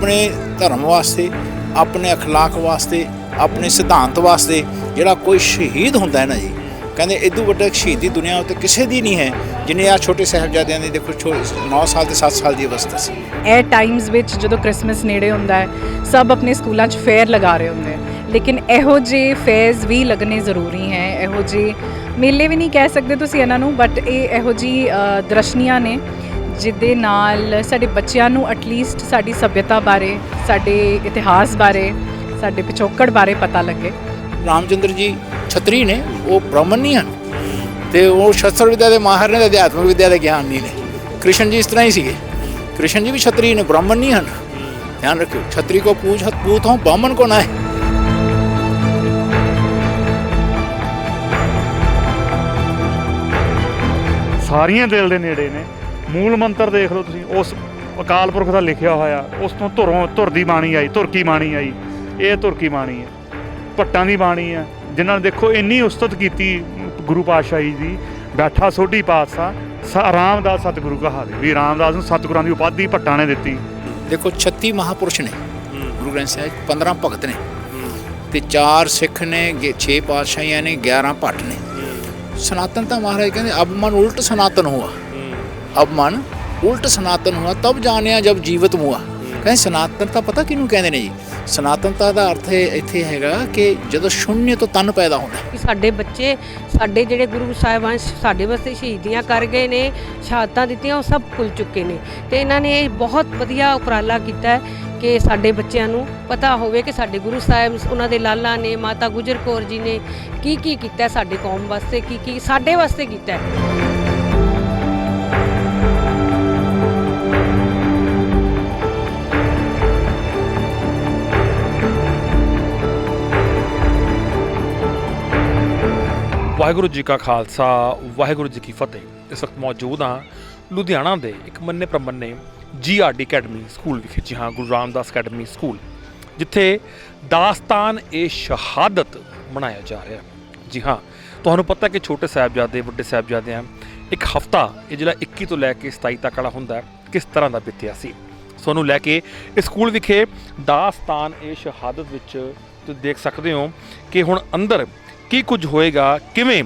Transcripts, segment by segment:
ਆਪਣੇ ਧਰਮ ਵਾਸਤੇ ਆਪਣੇ اخلاق ਵਾਸਤੇ ਆਪਣੇ ਸਿਧਾਂਤ ਵਾਸਤੇ ਜਿਹੜਾ ਕੋਈ ਸ਼ਹੀਦ ਹੁੰਦਾ ਹੈ ਨਾ ਜੀ ਕਹਿੰਦੇ ਇਦੋਂ ਵੱਡਾ ਸ਼ਹੀਦੀ ਦੁਨੀਆ ਉੱਤੇ ਕਿਸੇ ਦੀ ਨਹੀਂ ਹੈ ਜਿਨੇ ਆ ਛੋਟੇ ਸਾਹਿਬਜ਼ਾਦਿਆਂ ਦੀ ਦੇਖੋ 9 ਸਾਲ ਤੇ 7 ਸਾਲ ਦੀ ਅਵਸਥਾ ਸੀ ਇਹ ਟਾਈਮਸ ਵਿੱਚ ਜਦੋਂ ਕ੍ਰਿਸਮਸ ਨੇੜੇ ਹੁੰਦਾ ਹੈ ਸਭ ਆਪਣੇ ਸਕੂਲਾਂ 'ਚ ਫੇਅਰ ਲਗਾ ਰਹੇ ਹੁੰਦੇ ਆ ਲੇਕਿਨ ਇਹੋ ਜਿਹੇ ਫੇਅਰਸ ਵੀ ਲੱਗਣੇ ਜ਼ਰੂਰੀ ਹੈ ਇਹੋ ਜਿਹੇ ਮੇਲੇ ਵੀ ਨਹੀਂ ਕਹਿ ਸਕਦੇ ਤੁਸੀਂ ਇਹਨਾਂ ਨੂੰ ਬਟ ਇਹ ਇਹੋ ਜਿਹੀ ਅ, ਦਰਸ਼ਨੀਆਂ ਨੇ ਜਿਹਦੇ ਨਾਲ ਸਾਡੇ ਬੱਚਿਆਂ ਨੂੰ ਐਟਲੀਸਟ ਸਾਡੀ ਸਭਿਅਤਾ ਬਾਰੇ ਸਾਡੇ ਇਤਿਹਾਸ ਬਾਰੇ ਸਾਡੇ ਪਿਛੋਕੜ ਬਾਰੇ ਪਤਾ ਲੱਗੇ। ਰਾਮਚੰਦਰ ਜੀ ਛਤਰੀ ਨੇ ਉਹ ਬ੍ਰਾਹਮਣ ਨਹੀਂ ਹਨ ਤੇ ਉਹ ਸ਼ਸਤਰ ਵਿਦਿਆ ਦੇ ਮਾਹਰ ਨੇ ਤੇ ਅਧਿਆਤਮਿਕ ਵਿਦਿਆ ਦੇ ਗਿਆਨੀ ਨੇ। ਕ੍ਰਿਸ਼ਨ ਜੀ ਇਸ ਤਰ੍ਹਾਂ ਹੀ ਸੀਗੇ। ਕ੍ਰਿਸ਼ਨ ਜੀ ਵੀ ਛਤਰੀ ਨੇ ਬ੍ਰਾਹਮਣ ਨਹੀਂ ਹਨ। ਧਿਆਨ ਰੱਖਿਓ ਛਤਰੀ ਕੋ ਪੂਛ ਹਤ ਪੂਤ ਹੋ ਬ੍ਰਾਹਮਣ ਕੋ ਨਾ ਹੈ। ਸਾਰੀਆਂ ਦਿਲ ਦੇ ਨੇੜੇ ਨੇ। ਮੂਲ ਮੰਤਰ ਦੇਖ ਲਓ ਤੁਸੀਂ ਉਸ ਅਕਾਲ ਪੁਰਖ ਦਾ ਲਿਖਿਆ ਹੋਇਆ ਉਸ ਤੋਂ ਧੁਰੋਂ ਧੁਰ ਦੀ ਬਾਣੀ ਆਈ ਧੁਰ ਕੀ ਬਾਣੀ ਆਈ ਇਹ ਧੁਰ ਕੀ ਬਾਣੀ ਹੈ ਭੱਟਾਂ ਦੀ ਬਾਣੀ ਹੈ ਜਿਨ੍ਹਾਂ ਨੇ ਦੇਖੋ ਇੰਨੀ ਉਸਤਤ ਕੀਤੀ ਗੁਰੂ ਪਾਤਸ਼ਾਹੀ ਦੀ ਬੈਠਾ ਸੋਢੀ ਪਾਤਸ਼ਾਹ ਸ- ਰਾਮਦਾਸ ਸਤਿਗੁਰੂ ਕਹਾਵੇ ਵੀ ਰਾਮਦਾਸ ਨੂੰ ਸਤਿਗੁਰਾਂ ਦੀ ਉਪਾਧੀ ਭੱਟਾਂ ਨੇ ਦਿੱਤੀ। ਦੇਖੋ 36 ਮਹਾਪੁਰਸ਼ ਨੇ ਗੁਰੂ ਗ੍ਰੰਥ ਸਾਹਿਬ 'ਚ, 15 ਭਗਤ ਨੇ। ਤੇ 4 ਸਿੱਖ ਨੇ 6 ਪਾਤਸ਼ਾਹੀਆਂ ਨੇ 11 ਭੱਟ ਨੇ। ਸਨਾਤਨ ਤਾਂ ਮਹਾਰਾਜ ਕਹਿੰਦੇ ਅਬ ਮਨ ਉਲਟ ਸਨਾਤਨ ਹੁਆ। ਅਬ ਮਨ ਉਲਟ ਸਨਾਤਨ ਹੋਣਾ, ਤਬ ਜਾਣਿਆ ਜਬ ਜੀਵਤ ਮੁਆ ਕਹਿੰਦੇ ਸਨਾਤਨ ਪਤਾ ਕਿਹਨੂੰ ਕਹਿੰਦੇ ਨੇ ਜੀ? ਸਨਾਤਨਤਾ ਦਾ ਅਰਥ ਇੱਥੇ ਹੈਗਾ ਕਿ ਜਦੋਂ ਸ਼ੂਨਯ ਤੋਂ ਤਨ ਪੈਦਾ ਹੁੰਦਾ ਕਿ ਸਾਡੇ ਬੱਚੇ, ਸਾਡੇ ਜਿਹੜੇ ਗੁਰੂ ਸਾਹਿਬਾਨ ਸਾਡੇ ਵਾਸਤੇ ਸ਼ਹੀਦੀਆਂ ਕਰ ਗਏ ਨੇ, ਸ਼ਹਾਦਤਾਂ ਦਿੱਤੀਆਂ, ਉਹ ਸਭ ਭੁੱਲ ਚੁੱਕੇ ਨੇ। ਤੇ ਇਹਨਾਂ ਨੇ ਇਹ ਬਹੁਤ ਵਧੀਆ ਉਪਰਾਲਾ ਕੀਤਾ ਹੈ ਕਿ ਸਾਡੇ ਬੱਚਿਆਂ ਨੂੰ ਪਤਾ ਹੋਵੇ ਕਿ ਸਾਡੇ ਗੁਰੂ ਸਾਹਿਬ ਉਹਨਾਂ ਦੇ ਲਾਲਾ ਨੇ, ਮਾਤਾ ਗੁਜਰ ਕੌਰ ਜੀ ਨੇ ਕੀ ਕੀ ਕੀਤਾ ਸਾਡੇ ਕੌਮ ਵਾਸਤੇ, ਕੀ ਕੀ ਸਾਡੇ ਵਾਸਤੇ ਕੀਤਾ ਹੈ। ਵਾਹਿਗੁਰੂ ਜੀ ਕਾ ਖਾਲਸਾ, ਵਾਹਿਗੁਰੂ ਜੀ ਕੀ ਫਤਿਹ। ਇਸ ਵਕਤ ਮੌਜੂਦ ਹਾਂ ਲੁਧਿਆਣਾ ਦੇ ਇੱਕ ਮੰਨੇ ਪ੍ਰਮੰਨੇ ਜੀਆਰਡੀ ਅਕੈਡਮੀ ਸਕੂਲ ਵਿਖੇ। ਜੀ ਹਾਂ, ਗੁਰੂ ਰਾਮਦਾਸ ਅਕੈਡਮੀ ਸਕੂਲ ਜਿੱਥੇ ਦਾਸਤਾਨ ਏ ਸ਼ਹਾਦਤ ਮਨਾਇਆ ਜਾ ਰਿਹਾ ਜੀ ਹਾਂ, ਤੁਹਾਨੂੰ ਪਤਾ ਕਿ ਛੋਟੇ ਸਾਹਿਬਜ਼ਾਦੇ, ਵੱਡੇ ਸਾਹਿਬਜ਼ਾਦਿਆਂ ਇੱਕ ਹਫਤਾ, ਇਹ ਜਿਹੜਾ 21 ਤੋਂ ਲੈ ਕੇ 27 ਤੱਕ ਵਾਲਾ ਹੁੰਦਾ ਕਿਸ ਤਰ੍ਹਾਂ ਦਾ ਬੀਤਿਆ ਸੀ? ਸੋ ਲੈ ਕੇ ਇਸ ਸਕੂਲ ਵਿਖੇ ਦਾਸਤਾਨ ਏ ਸ਼ਹਾਦਤ ਵਿੱਚ ਤੁਸੀਂ ਦੇਖ ਸਕਦੇ ਹੋ ਕਿ ਹੁਣ ਅੰਦਰ ਕੀ ਕੁਝ ਹੋਏਗਾ? ਕਿਵੇਂ?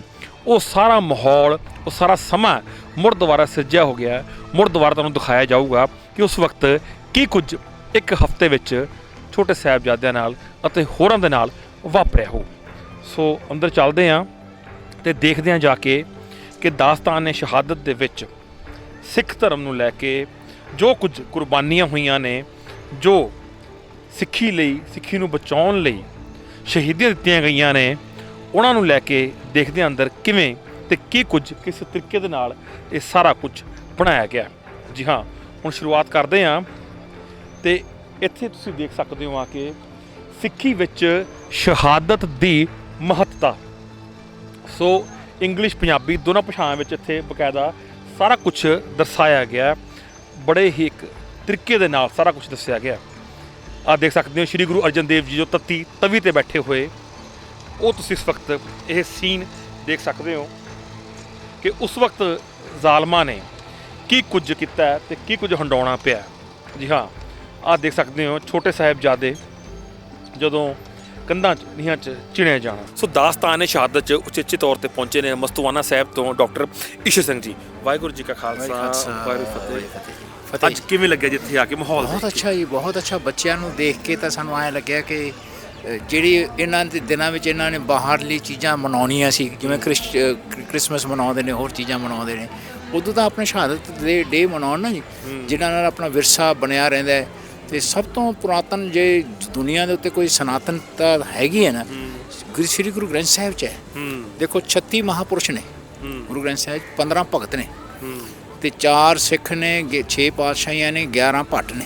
ਉਹ ਸਾਰਾ ਮਾਹੌਲ, ਉਹ ਸਾਰਾ ਸਮਾਂ ਮੁੜ ਦੁਬਾਰਾ ਸਿਰਜਿਆ ਹੋ ਗਿਆ। ਮੁੜ ਦੁਬਾਰਾ ਤੁਹਾਨੂੰ ਦਿਖਾਇਆ ਜਾਊਗਾ ਕਿ ਉਸ ਵਕਤ ਕੀ ਕੁਝ ਇੱਕ ਹਫ਼ਤੇ ਵਿੱਚ ਛੋਟੇ ਸਾਹਿਬਜ਼ਾਦਿਆਂ ਨਾਲ ਅਤੇ ਹੋਰਾਂ ਦੇ ਨਾਲ ਵਾਪਰਿਆ ਹੋ। ਸੋ ਅੰਦਰ ਚੱਲਦੇ ਹਾਂ ਤੇ ਦੇਖਦੇ ਹਾਂ ਜਾ ਕੇ ਕਿ ਦਾਸਤਾਨ ਨੇ ਸ਼ਹਾਦਤ ਦੇ ਵਿੱਚ ਸਿੱਖ ਧਰਮ ਨੂੰ ਲੈ ਕੇ ਜੋ ਕੁਝ ਕੁਰਬਾਨੀਆਂ ਹੋਈਆਂ ਨੇ, ਜੋ ਸਿੱਖੀ ਲਈ, ਸਿੱਖੀ ਨੂੰ ਬਚਾਉਣ ਲਈ ਸ਼ਹੀਦੀਆਂ ਦਿੱਤੀਆਂ ਗਈਆਂ ਨੇ ਉਹਨਾਂ ਨੂੰ ਲੈ ਕੇ ਦੇਖਦੇ ਹਾਂ ਅੰਦਰ ਕਿਵੇਂ ਤੇ ਕੀ ਕੁਝ ਕਿਸ ਤਰੀਕੇ ਦੇ ਨਾਲ ਇਹ ਸਾਰਾ ਕੁਝ ਬਣਾਇਆ ਗਿਆ। ਜੀ ਹਾਂ, ਹੁਣ ਸ਼ੁਰੂਆਤ ਕਰਦੇ ਹਾਂ ਤੇ ਇੱਥੇ ਤੁਸੀਂ ਦੇਖ ਸਕਦੇ ਹੋ ਆ ਕਿ ਸਿੱਖੀ ਵਿੱਚ ਸ਼ਹਾਦਤ ਦੀ ਮਹੱਤਤਾ। ਸੋ ਇੰਗਲਿਸ਼, ਪੰਜਾਬੀ ਦੋਨਾਂ ਭਾਸ਼ਾਵਾਂ ਵਿੱਚ ਇੱਥੇ ਬਕਾਇਦਾ ਸਾਰਾ ਕੁਝ ਦਰਸਾਇਆ ਗਿਆ। ਬੜੇ ਹੀ ਇੱਕ ਤਰੀਕੇ ਦੇ ਨਾਲ ਸਾਰਾ ਕੁਝ ਦੱਸਿਆ ਗਿਆ। ਆ ਦੇਖ ਸਕਦੇ ਹੋ, ਸ੍ਰੀ ਗੁਰੂ ਅਰਜਨ ਦੇਵ ਜੀ ਜੋ ਤਤੀ ਤਵੀ ਤੇ ਬੈਠੇ ਹੋਏ ਉਹ ਤੁਸੀਂ ਇਸ ਵਕਤ ਇਹ ਸੀਨ ਦੇਖ ਸਕਦੇ ਹੋ ਕਿ ਉਸ ਵਕਤ ਜ਼ਾਲਮਾਂ ਨੇ ਕੀ ਕੁਝ ਕੀਤਾ ਤੇ ਕੀ ਕੁਝ ਹੰਡਾਉਣਾ ਪਿਆ। ਜੀ ਹਾਂ ਆ ਦੇਖ ਸਕਦੇ ਹੋ ਛੋਟੇ ਸਾਹਿਬਜ਼ਾਦੇ ਜਦੋਂ ਕੰਧਾਂ 'ਚ ਨੀਹਾਂ 'ਚ ਚਿਣਿਆ ਜਾਣਾ। ਸੋ ਦਾਸਤਾਨ ਨੇ ਸ਼ਹਾਦਤ 'ਚ ਉਚੇਚੇ ਤੌਰ ਤੇ ਪਹੁੰਚੇ ਨੇ ਮਸਤੂਆਨਾ ਸਾਹਿਬ ਤੋਂ ਡਾਕਟਰ ਈਸ਼ਰ ਸਿੰਘ ਜੀ। ਵਾਹਿਗੁਰੂ ਜੀ ਕਾ ਖਾਲਸਾ ਵਾਹਿਗੁਰੂ ਫਤਿਹ। ਫਤਿਹ। ਅੱਜ ਕਿਵੇਂ ਲੱਗਿਆ ਜਿੱਥੇ ਆ ਕੇ ਮਾਹੌਲ ਬਹੁਤ? ਅੱਛਾ ਜੀ ਬਹੁਤ ਅੱਛਾ। ਬੱਚਿਆਂ ਨੂੰ ਦੇਖ ਕੇ ਤਾਂ ਸਾਨੂੰ ਐਂ ਲੱਗਿਆ ਕਿ ਜਿਹੜੀ ਇਹਨਾਂ ਦੇ ਦਿਨਾਂ ਵਿੱਚ ਇਹਨਾਂ ਨੇ ਬਾਹਰਲੀ ਚੀਜ਼ਾਂ ਮਨਾਉਣੀਆਂ ਸੀ ਜਿਵੇਂ ਕ੍ਰਿਸਮਸ ਮਨਾਉਂਦੇ ਨੇ ਹੋਰ ਚੀਜ਼ਾਂ ਮਨਾਉਂਦੇ ਨੇ ਉਦੋਂ ਤਾਂ ਆਪਣੇ ਸ਼ਹਾਦਤ ਦੇ ਡੇ ਮਨਾਉਣ ਨਾ ਜੀ ਜਿਨ੍ਹਾਂ ਨਾਲ ਆਪਣਾ ਵਿਰਸਾ ਬਣਿਆ ਰਹਿੰਦਾ ਹੈ। ਤੇ ਸਭ ਤੋਂ ਪੁਰਾਤਨ ਜੇ ਦੁਨੀਆ ਦੇ ਉੱਤੇ ਕੋਈ ਸਨਾਤਨਤਾ ਹੈਗੀ ਹੈ ਨਾ ਗੁਰੂ ਸ੍ਰੀ ਗੁਰੂ ਗ੍ਰੰਥ ਸਾਹਿਬ ਚ ਹੈ। ਦੇਖੋ 36 ਮਹਾਪੁਰਸ਼ ਨੇ ਗੁਰੂ ਗ੍ਰੰਥ ਸਾਹਿਬ 'ਚ 15 ਭਗਤ ਨੇ। ਤੇ 4 ਸਿੱਖ ਨੇ 6 ਪਾਤਸ਼ਾਹੀਆਂ ਨੇ 11 ਭੱਟ ਨੇ।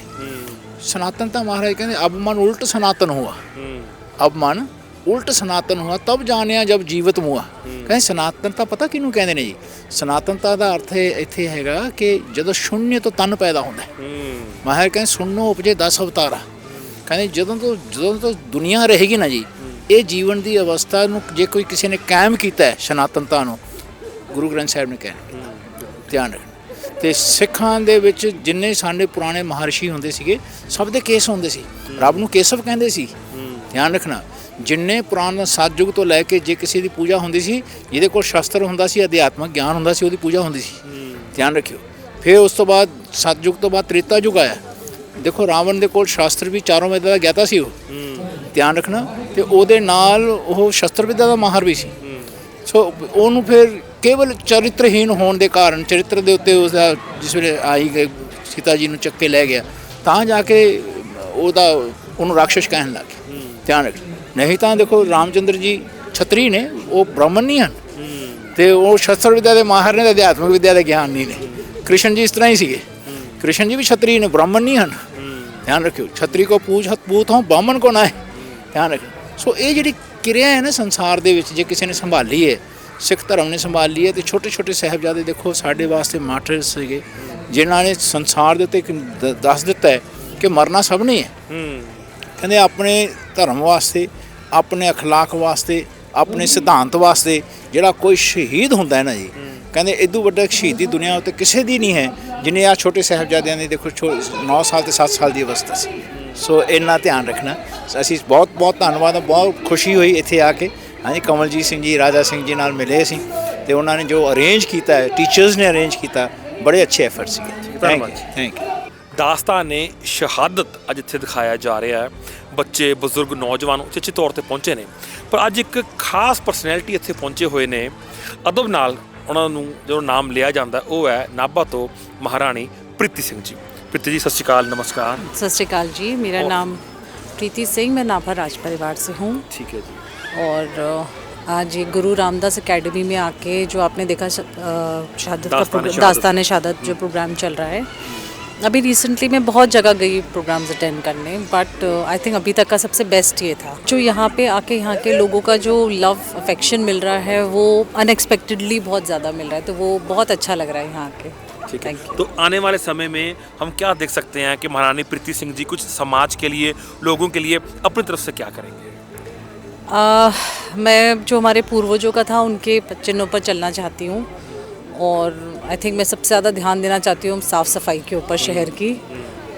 ਤਾਂ ਮਹਾਰਾਜ ਕਹਿੰਦੇ ਅਬ ਮਨ ਉਲਟ ਸਨਾਤਨ ਹੁਆ ਹੂੰ ਅਬ ਮਨ ਉਲਟ ਸਨਾਤਨ ਹੁਆ ਤਬ ਜਾਣਿਆ ਜਬ ਜੀਵਤ ਮੁਆ ਕਹਿੰਦੇ ਸਨਾਤਨ ਤਾਂ ਪਤਾ ਕਿਹਨੂੰ ਕਹਿੰਦੇ ਨੇ ਜੀ ਸਨਾਤਨਤਾ ਦਾ ਅਰਥ ਇੱਥੇ ਹੈਗਾ ਕਿ ਜਦੋਂ ਸ਼ੂਨਯ ਤੋਂ ਤਨ ਪੈਦਾ ਹੁੰਦਾ ਹੈ ਮਹਾਰਾਜ ਕਹਿੰਦੇ ਸੁਣਨੋ ਉਪਜੇ 10 ਅਵਤਾਰਾ ਕਹਿੰਦੇ ਜਦੋਂ ਤੋਂ ਜਦੋਂ ਤੋਂ ਦੁਨੀਆ ਰਹੇਗੀ ਨਾ ਜੀ ਇਹ ਜੀਵਨ ਦੀ ਅਵਸਥਾ ਨੂੰ ਜੇ ਕੋਈ ਕਿਸੇ ਨੇ ਕਾਇਮ ਕੀਤਾ ਹੈ ਸਨਾਤਨਤਾ ਨੂੰ ਗੁਰੂ ਗ੍ਰੰਥ ਸਾਹਿਬ ਨੇ ਕਹਿਣਾ ਧਿਆਨ ਰੱਖਣਾ ਤੇ ਸਿੱਖਾਂ ਦੇ ਵਿੱਚ ਜਿੰਨੇ ਸਾਡੇ ਪੁਰਾਣੇ ਮਹਰਸ਼ੀ ਹੁੰਦੇ ਸੀਗੇ, ਸਭ ਦੇ ਕੇਸ ਹੁੰਦੇ ਸੀ। ਰੱਬ ਨੂੰ ਕੇਸਵ ਕਹਿੰਦੇ ਸੀ। ਧਿਆਨ ਰੱਖਣਾ, ਜਿੰਨੇ ਪੁਰਾਣ ਸਤਜੁਗ ਤੋਂ ਲੈ ਕੇ ਜੇ ਕਿਸੇ ਦੀ ਪੂਜਾ ਹੁੰਦੀ ਸੀ, ਜਿਹਦੇ ਕੋਲ ਸ਼ਸਤਰ ਹੁੰਦਾ ਸੀ, ਅਧਿਆਤਮਕ ਗਿਆਨ ਹੁੰਦਾ ਸੀ, ਉਹਦੀ ਪੂਜਾ ਹੁੰਦੀ ਸੀ। ਧਿਆਨ ਰੱਖਿਓ। ਫਿਰ ਉਸ ਤੋਂ ਬਾਅਦ ਸਤਜੁਗ ਤੋਂ ਬਾਅਦ ਤ੍ਰੇਤਾ ਯੁਗ ਆਇਆ। ਦੇਖੋ, ਰਾਵਣ ਦੇ ਕੋਲ ਸ਼ਾਸਤਰ ਵੀ ਚਾਰੋਂ ਵੇਦਾਂ ਦਾ ਗਿਆਤਾ ਸੀ ਉਹ। ਧਿਆਨ ਰੱਖਣਾ, ਤੇ ਉਹਦੇ ਨਾਲ ਉਹ ਸ਼ਸਤਰ ਵਿਦਿਆ ਦਾ ਮਾਹਰ ਵੀ ਸੀ। ਸੋ ਉਹਨੂੰ ਫਿਰ ਕੇਵਲ ਚਰਿੱਤਰਹੀਨ ਹੋਣ ਦੇ ਕਾਰਨ ਚਰਿੱਤਰ ਦੇ ਉੱਤੇ ਉਸ ਦਾ ਜਿਸ ਵੇਲੇ ਆਈ ਗਈ ਸੀਤਾ ਜੀ ਨੂੰ ਚੱਕ ਕੇ ਲੈ ਗਿਆ ਤਾਂ ਜਾ ਕੇ ਉਹਦਾ ਉਹਨੂੰ ਰਾਖਸ਼ ਕਹਿਣ ਲੱਗ ਗਏ ਧਿਆਨ ਰੱਖ ਨਹੀਂ ਤਾਂ ਦੇਖੋ ਰਾਮਚੰਦਰ ਜੀ ਛਤਰੀ ਨੇ ਉਹ ਬ੍ਰਾਹਮਣ ਨਹੀਂ ਹਨ। ਤੇ ਉਹ ਸ਼ਸਤਰ ਵਿਦਿਆ ਦੇ ਮਾਹਰ ਨੇ ਤੇ ਅਧਿਆਤਮਿਕ ਵਿਦਿਆ ਦੇ ਗਿਆਨ ਨਹੀਂ ਨੇ। ਕ੍ਰਿਸ਼ਨ ਜੀ ਇਸ ਤਰ੍ਹਾਂ ਹੀ ਸੀਗੇ। ਕ੍ਰਿਸ਼ਨ ਜੀ ਵੀ ਛਤਰੀ ਨੇ ਬ੍ਰਾਹਮਣ ਨਹੀਂ ਹਨ। ਧਿਆਨ ਰੱਖਿਓ ਛਤਰੀ ਕੋ ਪੂਜ ਹਤ ਪੂਤ ਹੋ ਬਾਮਨ ਕੋ ਨਾ ਹੈ। ਧਿਆਨ ਰੱਖਿਓ। ਸੋ ਇਹ ਜਿਹੜੀ ਕਿਰਿਆ ਹੈ ਨਾ ਸੰਸਾਰ ਦੇ ਵਿੱਚ ਜੇ ਕਿਸੇ ਨੇ ਸੰਭਾਲੀ ਹੈ ਸਿੱਖ ਧਰਮ ਨੇ ਸੰਭਾਲੀ ਹੈ ਤੇ ਛੋਟੇ ਛੋਟੇ ਸਾਹਿਬਜ਼ਾਦੇ ਦੇਖੋ ਸਾਡੇ ਵਾਸਤੇ ਮਾਰਟਰ ਸੀਗੇ ਜਿਨ੍ਹਾਂ ਨੇ ਸੰਸਾਰ ਦੇ ਉੱਤੇ ਇੱਕ ਦ- ਦੱਸ ਦਿੱਤਾ ਹੈ ਕਿ ਮਰਨਾ ਸਭ ਨੇ ਹੈ ਕਹਿੰਦੇ ਆਪਣੇ ਧਰਮ ਵਾਸਤੇ ਆਪਣੇ اخلاق ਵਾਸਤੇ ਆਪਣੇ ਸਿਧਾਂਤ ਵਾਸਤੇ ਜਿਹੜਾ ਕੋਈ ਸ਼ਹੀਦ ਹੁੰਦਾ ਹੈ ਨਾ ਜੀ ਕਹਿੰਦੇ ਇਦੋਂ ਵੱਡਾ ਸ਼ਹੀਦੀ ਦੁਨੀਆ ਉੱਤੇ ਕਿਸੇ ਦੀ ਨਹੀਂ ਹੈ ਜਿਨੇ ਆ ਛੋਟੇ ਸਾਹਿਬਜ਼ਾਦਿਆਂ ਦੀ ਦੇਖੋ 9 ਸਾਲ ਤੇ 7 ਸਾਲ ਦੀ ਅਵਸਥਾ ਸੀ ਸੋ ਇੰਨਾ ਧਿਆਨ ਰੱਖਣਾ ਅਸੀਂ ਬਹੁਤ ਬਹੁਤ ਧੰਨਵਾਦ ਆ, ਬਹੁਤ ਖੁਸ਼ੀ ਹੋਈ ਇੱਥੇ ਆ ਕੇ ਹਾਂਜੀ ਕਮਲਜੀਤ ਸਿੰਘ ਜੀ ਰਾਜਾ ਸਿੰਘ ਜੀ ਨਾਲ ਮਿਲੇ ਸੀ ਤੇ ਉਹਨਾਂ ਨੇ ਜੋ ਅਰੇਂਜ ਕੀਤਾ ਹੈ ਟੀਚਰਸ ਨੇ ਅਰੇਂਜ ਕੀਤਾ ਬੜੇ ਅੱਛੇ ਐਫਰਟ ਸੀਗੇ। ਧੰਨਵਾਦ ਥੈਂਕ ਯੂ ਦਾਸਤਾਨ ਨੇ ਸ਼ਹਾਦਤ ਅੱਜ ਇੱਥੇ ਦਿਖਾਇਆ ਜਾ ਰਿਹਾ ਹੈ। ਬੱਚੇ ਬਜ਼ੁਰਗ ਨੌਜਵਾਨ ਉਚੇਚੇ ਤੌਰ ਤੇ ਪਹੁੰਚੇ ਨੇ। ਪਰ ਅੱਜ ਇੱਕ ਖਾਸ ਪਰਸਨੈਲਿਟੀ ਇੱਥੇ ਪਹੁੰਚੇ ਹੋਏ ਨੇ। ਅਦਬ ਨਾਲ ਉਹਨਾਂ ਨੂੰ ਜਦੋਂ ਨਾਮ ਲਿਆ ਜਾਂਦਾ ਉਹ ਹੈ ਨਾਭਾ ਤੋਂ ਮਹਾਰਾਣੀ ਪ੍ਰੀਤੀ ਸਿੰਘ ਜੀ। ਪ੍ਰੀਤੀ ਜੀ ਸਤਿ ਸ਼੍ਰੀ ਅਕਾਲ ਨਮਸਕਾਰ। ਸਤਿ ਸ਼੍ਰੀ ਅਕਾਲ ਜੀ। ਮੇਰਾ ਨਾਮ ਪ੍ਰੀਤੀ ਸਿੰਘ ਮੈਂ ਨਾਭਾ ਰਾਜ ਪਰਿਵਾਰ ਸੇ ਹੂੰ। ਠੀਕ ਹੈ ਜੀ। और आज ये गुरु रामदास एकेडमी में आके जो आपने देखा शहादत का। दास्तान शहादत जो प्रोग्राम चल रहा है। अभी रिसेंटली मैं बहुत जगह गई प्रोग्राम्स अटेंड करने बट आई थिंक अभी तक का सबसे बेस्ट ये था। जो यहाँ पे आके यहाँ के लोगों का जो लव अफेक्शन मिल रहा है वो अनएक्सपेक्टेडली बहुत ज़्यादा मिल रहा है तो वो बहुत अच्छा लग रहा है यहाँ आके। ठीक है। थैंक यू तो आने वाले समय में हम क्या देख सकते हैं कि महारानी प्रीति सिंह जी कुछ समाज के लिए लोगों के लिए अपनी तरफ़ से क्या करेंगे? आ, मैं जो हमारे पूर्वजों का था उनके चिन्हों पर चलना चाहती हूँ और आई थिंक मैं सबसे ज़्यादा ध्यान देना चाहती हूँ साफ़ सफाई के ऊपर शहर की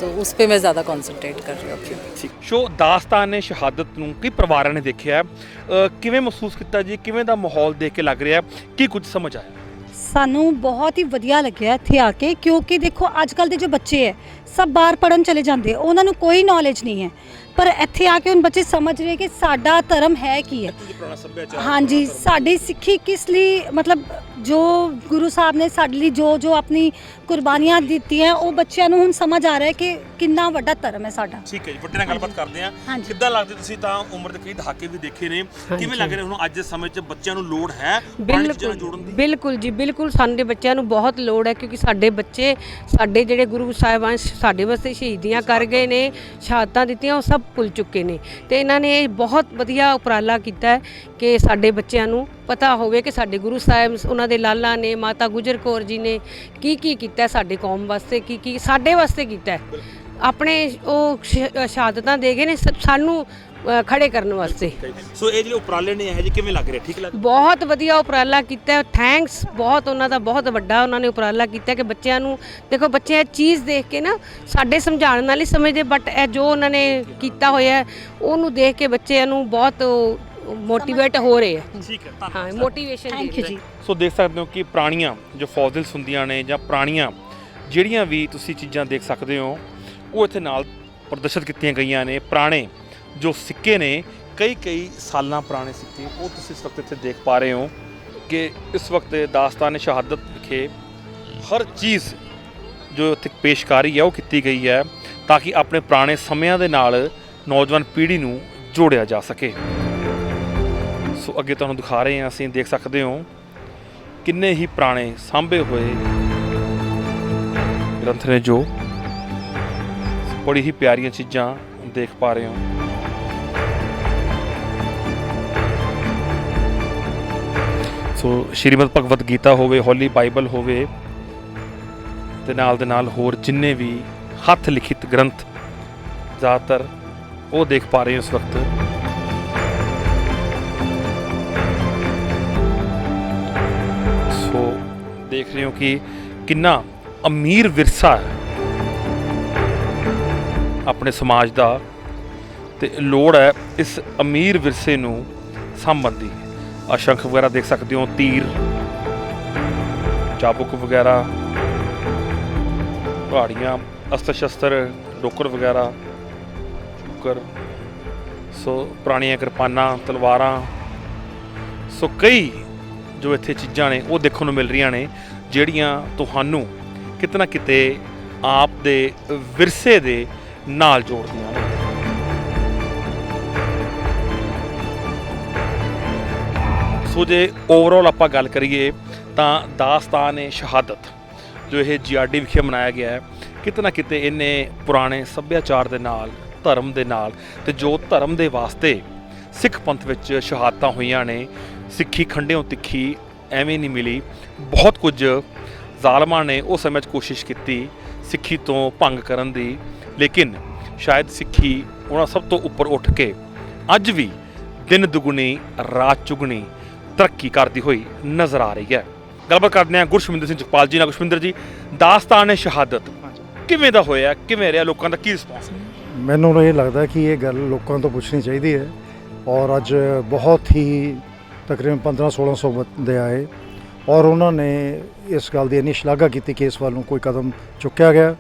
तो उस पर मैं ज़्यादा कंसंट्रेट कर रही हूँ अभी ਠੀਕ ਸ਼ੋ ਦਾਸਤਾਨ ਨੇ ਸ਼ਹਾਦਤ ਨੂੰ ਕਈ ਪਰਿਵਾਰਾਂ ਨੇ ਦੇਖਿਆ ਹੈ। ਅ, ਕਿਵੇਂ ਮਹਿਸੂਸ ਕੀਤਾ ਜੀ ਕਿਵੇਂ ਦਾ ਮਾਹੌਲ ਦੇਖ ਕੇ ਲੱਗ ਰਿਹਾ ਹੈ? ਕੀ ਕੁਝ ਸਮਝ ਆਇਆ ਸਾਨੂੰ ਬਹੁਤ ਹੀ ਵਧੀਆ ਲੱਗਿਆ ਇੱਥੇ ਆ ਕੇ ਕਿਉਂਕਿ ਦੇਖੋ ਅੱਜ ਕੱਲ ਦੇ ਜੋ ਬੱਚੇ ਹੈ ਸਭ ਬਾਹਰ ਪੜਨ ਚਲੇ ਜਾਂਦੇ ਉਹਨਾਂ ਨੂੰ ਕੋਈ ਨੌਲੇਜ ਨਹੀਂ ਹੈ। ਪਰ ਇੱਥੇ ਆ ਕੇ ਹੁਣ ਬੱਚੇ ਸਮਝ ਰਹੇ ਕਿ ਸਾਡਾ ਧਰਮ ਹੈ ਕੀ ਹੈ। ਪੁਰਾਣਾ ਸੱਭਿਆਚਾਰ ਹਾਂਜੀ ਸਾਡੀ ਸਿੱਖੀ ਕਿਸ ਲਈ ਮਤਲਬ ਜੋ ਗੁਰੂ ਸਾਹਿਬ ਨੇ ਸਾਡੇ ਲਈ ਜੋ ਜੋ ਆਪਣੀ ਕੁਰਬਾਨੀਆਂ ਦਿੱਤੀਆਂ ਉਹ ਬੱਚਿਆਂ ਨੂੰ ਹੁਣ ਸਮਝ ਆ ਰਿਹਾ ਹੈ ਕਿ ਕਿੰਨਾ ਵੱਡਾ ਧਰਮ ਹੈ ਸਾਡਾ। ਠੀਕ ਹੈ ਜੀ ਵੱਡੇ ਨਾਲ ਗੱਲਬਾਤ ਕਰਦੇ ਆ ਹਾਂਜੀ। ਕਿੱਦਾਂ ਲੱਗਦੇ ਤੁਸੀਂ ਤਾਂ ਉਮਰ ਦੇ ਕਈ ਦਹਾਕੇ ਵੀ ਦੇਖੇ ਨੇ। ਕਿਵੇਂ ਲੱਗ ਰਿਹਾ ਹੁਣ ਅੱਜ ਦੇ ਸਮੇਂ 'ਚ ਬੱਚਿਆਂ ਨੂੰ ਲੋੜ ਹੈ ਪੁਰਾਣੀ ਚੀਜ਼ਾਂ ਨਾਲ ਜੋੜਨ ਦੀ? ਬਿਲਕੁਲ ਜੀ ਬਿਲਕੁਲ ਸਾਡੇ ਬੱਚਿਆਂ ਨੂੰ ਬਹੁਤ ਲੋੜ ਹੈ ਕਿਉਂਕਿ ਸਾਡੇ ਬੱਚੇ ਸਾਡੇ ਜਿਹੜੇ ਗੁਰੂ ਸਾਹਿਬਾਨ ਸ਼- ਸਾਡੇ ਵਾਸਤੇ ਸ਼ਹੀਦੀਆਂ ਕਰ ਗਏ ਨੇ, ਸ਼ਹਾਦਤਾਂ ਦਿੱਤੀਆਂ, ਉਹ ਸਭ ਭੁੱਲ ਚੁੱਕੇ ਨੇ। ਤੇ ਇਹਨਾਂ ਨੇ ਇਹ ਬਹੁਤ ਵਧੀਆ ਉਪਰਾਲਾ ਕੀਤਾ ਹੈ ਕਿ ਸਾਡੇ ਬੱਚਿਆਂ ਨੂੰ ਪਤਾ ਹੋਵੇ ਕਿ ਸਾਡੇ ਗੁਰੂ ਸਾਹਿਬ ਉਹਨਾਂ ਦੇ ਲਾਲਾ ਨੇ, ਮਾਤਾ ਗੁਜਰ ਕੌਰ ਜੀ ਨੇ ਕੀ ਕੀ ਕੀਤਾ ਸਾਡੇ ਕੌਮ ਵਾਸਤੇ ਕੀ ਕੀ ਸਾਡੇ ਵਾਸਤੇ ਕੀਤਾ ਆਪਣੇ ਉਹ ਸ਼ਹਾਦਤਾਂ ਦੇ ਗਏ ਨੇ ਸ- ਸਾਨੂੰ ਅ, ਖੜੇ ਕਰਨ ਵਾਸਤੇ। ਸੋ ਇਹ ਜਿਹੜੇ ਉਪਰਾਲੇ ਨੇ ਇਹ ਜੀ ਕਿਵੇਂ ਲੱਗ ਰਿਹਾ? ਠੀਕ ਲੱਗ ਬਹੁਤ ਵਧੀਆ ਉਪਰਾਲਾ ਕੀਤਾ ਹੈ। ਥੈਂਕਸ ਬਹੁਤ ਉਹਨਾਂ ਦਾ ਬਹੁਤ ਵੱਡਾ ਉਹਨਾਂ ਨੇ ਉਪਰਾਲਾ ਕੀਤਾ ਕਿ ਬੱਚਿਆਂ ਨੂੰ ਦੇਖੋ ਬੱਚੇ ਇਹ ਚੀਜ਼ ਦੇਖ ਕੇ ਨਾ ਸਾਡੇ ਸਮਝਾਉਣ ਨਾਲ ਹੀ ਸਮਝਦੇ ਬਟ ਇਹ ਜੋ ਉਹਨਾਂ ਨੇ ਕੀਤਾ ਹੋਇਆ ਹੈ, ਉਹਨੂੰ ਦੇਖ ਕੇ ਬੱਚਿਆਂ ਨੂੰ ਬਹੁਤ ਮੋਟੀਵੇਟ ਹੋ ਰਹੇ ਆ ਠੀਕ ਹੈ। ਹਾਂ ਮੋਟੀਵੇਸ਼ਨ ਥੈਂਕ ਯੂ ਜੀ। ਸੋ ਦੇਖ ਸਕਦੇ ਹੋ ਕਿ ਪੁਰਾਣੀਆਂ ਜੋ ਫੌਜ਼ਲਸ ਹੁੰਦੀਆਂ ਨੇ ਜਾਂ ਪੁਰਾਣੀਆਂ ਜਿਹੜੀਆਂ ਵੀ ਤੁਸੀਂ ਚੀਜ਼ਾਂ ਦੇਖ ਸਕਦੇ ਹੋ ਉਹ ਇੱਥੇ ਨਾਲ ਪ੍ਰਦਰਸ਼ਿਤ ਕੀਤੀਆਂ ਗਈਆਂ ਨੇ। ਪੁਰਾਣੇ ਜੋ ਸਿੱਕੇ ਨੇ, ਕਈ ਕਈ ਸਾਲਾਂ ਪੁਰਾਣੇ ਸਿੱਕੇ, ਉਹ ਤੁਸੀਂ ਇਸ ਵਕਤ ਇੱਥੇ ਦੇਖ ਪਾ ਰਹੇ ਹੋ ਕਿ ਇਸ ਵਕਤ ਦਾਸਤਾਨ ਸ਼ਹਾਦਤ ਵਿਖੇ ਹਰ ਚੀਜ਼ ਜੋ ਇੱਥੇ ਪੇਸ਼ਕਾਰੀ ਹੈ, ਉਹ ਕੀਤੀ ਗਈ ਹੈ ਤਾਂ ਕਿ ਆਪਣੇ ਪੁਰਾਣੇ ਸਮਿਆਂ ਦੇ ਨਾਲ ਨੌਜਵਾਨ ਪੀੜ੍ਹੀ ਨੂੰ ਜੋੜਿਆ ਜਾ ਸਕੇ। ਸੋ ਅੱਗੇ ਤੁਹਾਨੂੰ ਦਿਖਾ ਰਹੇ ਹਾਂ, ਅਸੀਂ ਦੇਖ ਸਕਦੇ ਹੋ ਕਿੰਨੇ ਹੀ ਪੁਰਾਣੇ ਸਾਂਭੇ ਹੋਏ ਗ੍ਰੰਥ ਨੇ ਜੋ ਬੜੀ ਹੀ ਪਿਆਰੀਆਂ ਚੀਜ਼ਾਂ ਦੇਖ ਪਾ ਰਹੇ ਹੋ। ਸੋ ਸ਼੍ਰੀਮਦ ਭਗਵਤ ਗੀਤਾ ਹੋਵੇ ਹੋਲੀ ਬਾਈਬਲ ਹੋਵੇ, ਤੇ ਨਾਲ ਦੇ ਨਾਲ ਹੋਰ ਜਿੰਨੇ ਵੀ ਹੱਥ ਲਿਖਿਤ ਗ੍ਰੰਥ ਜ਼ਿਆਦਾਤਰ ਉਹ ਦੇਖ ਪਾ ਰਹੇ ਹੋ ਇਸ ਵਕਤ। ਸੋ ਦੇਖ ਰਹੇ ਹੋ ਕਿ ਕਿੰਨਾ ਅਮੀਰ ਵਿਰਸਾ ਹੈ ਆਪਣੇ ਸਮਾਜ ਦਾ, ਤੇ ਲੋੜ ਹੈ ਇਸ ਅਮੀਰ ਵਿਰਸੇ ਨੂੰ ਸਾਂਭਣ ਦੀ ਸ਼ੰਖ ਵਗੈਰਾ ਦੇਖ ਸਕਦੇ ਹੋ, ਤੀਰ, ਚਾਬੁਕ ਵਗੈਰਾ, ਪਹਾੜੀਆਂ ਅਸਤਰ ਸ਼ਸਤਰ ਡੋਕਰ ਵਗੈਰਾ, ਸ਼ੁਕਰ, ਸੋ ਪੁਰਾਣੀਆਂ ਕਿਰਪਾਨਾਂ, ਤਲਵਾਰਾਂ, ਸੋ ਕਈ ਜੋ ਇੱਥੇ ਚੀਜ਼ਾਂ ਨੇ, ਉਹ ਦੇਖਣ ਨੂੰ ਮਿਲ ਰਹੀਆਂ ਨੇ, ਜਿਹੜੀਆਂ ਤੁਹਾਨੂੰ ਕਿਤੇ ਨਾ ਕਿਤੇ ਆਪ ਦੇ ਵਿਰਸੇ ਦੇ ਨਾਲ ਜੋੜਦੀਆਂ ਨੇ। ਸੋ ਜੇ ਓਵਰਆਲ ਆਪਾਂ ਗੱਲ ਕਰੀਏ ਤਾਂ ਦਾਸਤਾਨ-ਏ ਸ਼ਹਾਦਤ, ਜੋ ਇਹ ਜੀਆਰਡੀ ਵਿਖੇ ਮਨਾਇਆ ਗਿਆ ਹੈ। ਕਿਤੇ ਨਾ ਕਿਤੇ ਇਹਨੇ ਪੁਰਾਣੇ ਸੱਭਿਆਚਾਰ ਦੇ ਨਾਲ, ਧਰਮ ਦੇ ਨਾਲ ਤੇ ਜੋ ਧਰਮ ਦੇ ਵਾਸਤੇ ਸਿੱਖ ਪੰਥ ਵਿੱਚ ਸ਼ਹਾਦਤਾਂ ਹੋਈਆਂ ਨੇ, ਸਿੱਖੀ ਖੰਡਿਓਂ ਤਿੱਖੀ ਐਵੇਂ ਨਹੀਂ ਮਿਲੀ। ਬਹੁਤ ਕੁਝ ਜ਼ਾਲਮਾਂ ਨੇ ਉਸ ਸਮੇਂ 'ਚ ਕੋਸ਼ਿਸ਼ ਕੀਤੀ ਸਿੱਖੀ ਤੋਂ ਭੰਗ ਕਰਨ ਦੀ, ਲੇਕਿਨ ਸ਼ਾਇਦ ਸਿੱਖੀ ਉਹਨਾਂ ਸਭ ਤੋਂ ਉੱਪਰ ਉੱਠ ਕੇ ਅੱਜ ਵੀ ਦਿਨ ਦੁਗਣੀ, ਰਾਤ ਚੁਗਣੀ ਤਰੱਕੀ ਕਰਦੀ ਹੋਈ ਨਜ਼ਰ ਆ ਰਹੀ ਹੈ। ਗੱਲਬਾਤ ਕਰਦੇ ਹਾਂ ਗੁਰਸ਼ਮਿੰਦਰ ਸਿੰਘ ਜਪਾਲ ਜੀ ਨਾਲ। ਗੁਰਸ਼ਮਿੰਦਰ ਜੀ ਦਾਸਤਾਨ-ਏ ਸ਼ਹਾਦਤ। ਕਿਵੇਂ ਦਾ ਹੋਇਆ? ਕਿਵੇਂ ਰਿਹਾ ਲੋਕਾਂ ਦਾ? ਕੀ ਰਿਸਪੌਂਸ ਮੈਨੂੰ ਇਹ ਲੱਗਦਾ ਕਿ ਇਹ ਗੱਲ ਲੋਕਾਂ ਤੋਂ ਪੁੱਛਣੀ ਚਾਹੀਦੀ ਹੈ। ਔਰ ਅੱਜ ਬਹੁਤ ਹੀ ਤਕਰੀਬਨ 15 1600 ਬੰਦੇ ਆਏ। ਔਰ ਉਹਨਾਂ ਨੇ ਇਸ ਗੱਲ ਦੀ ਇੰਨੀ ਸ਼ਲਾਘਾ ਕੀਤੀ ਕਿ ਇਸ ਵੱਲ ਨੂੰ ਕੋਈ ਕਦਮ ਚੁੱਕਿਆ ਗਿਆ।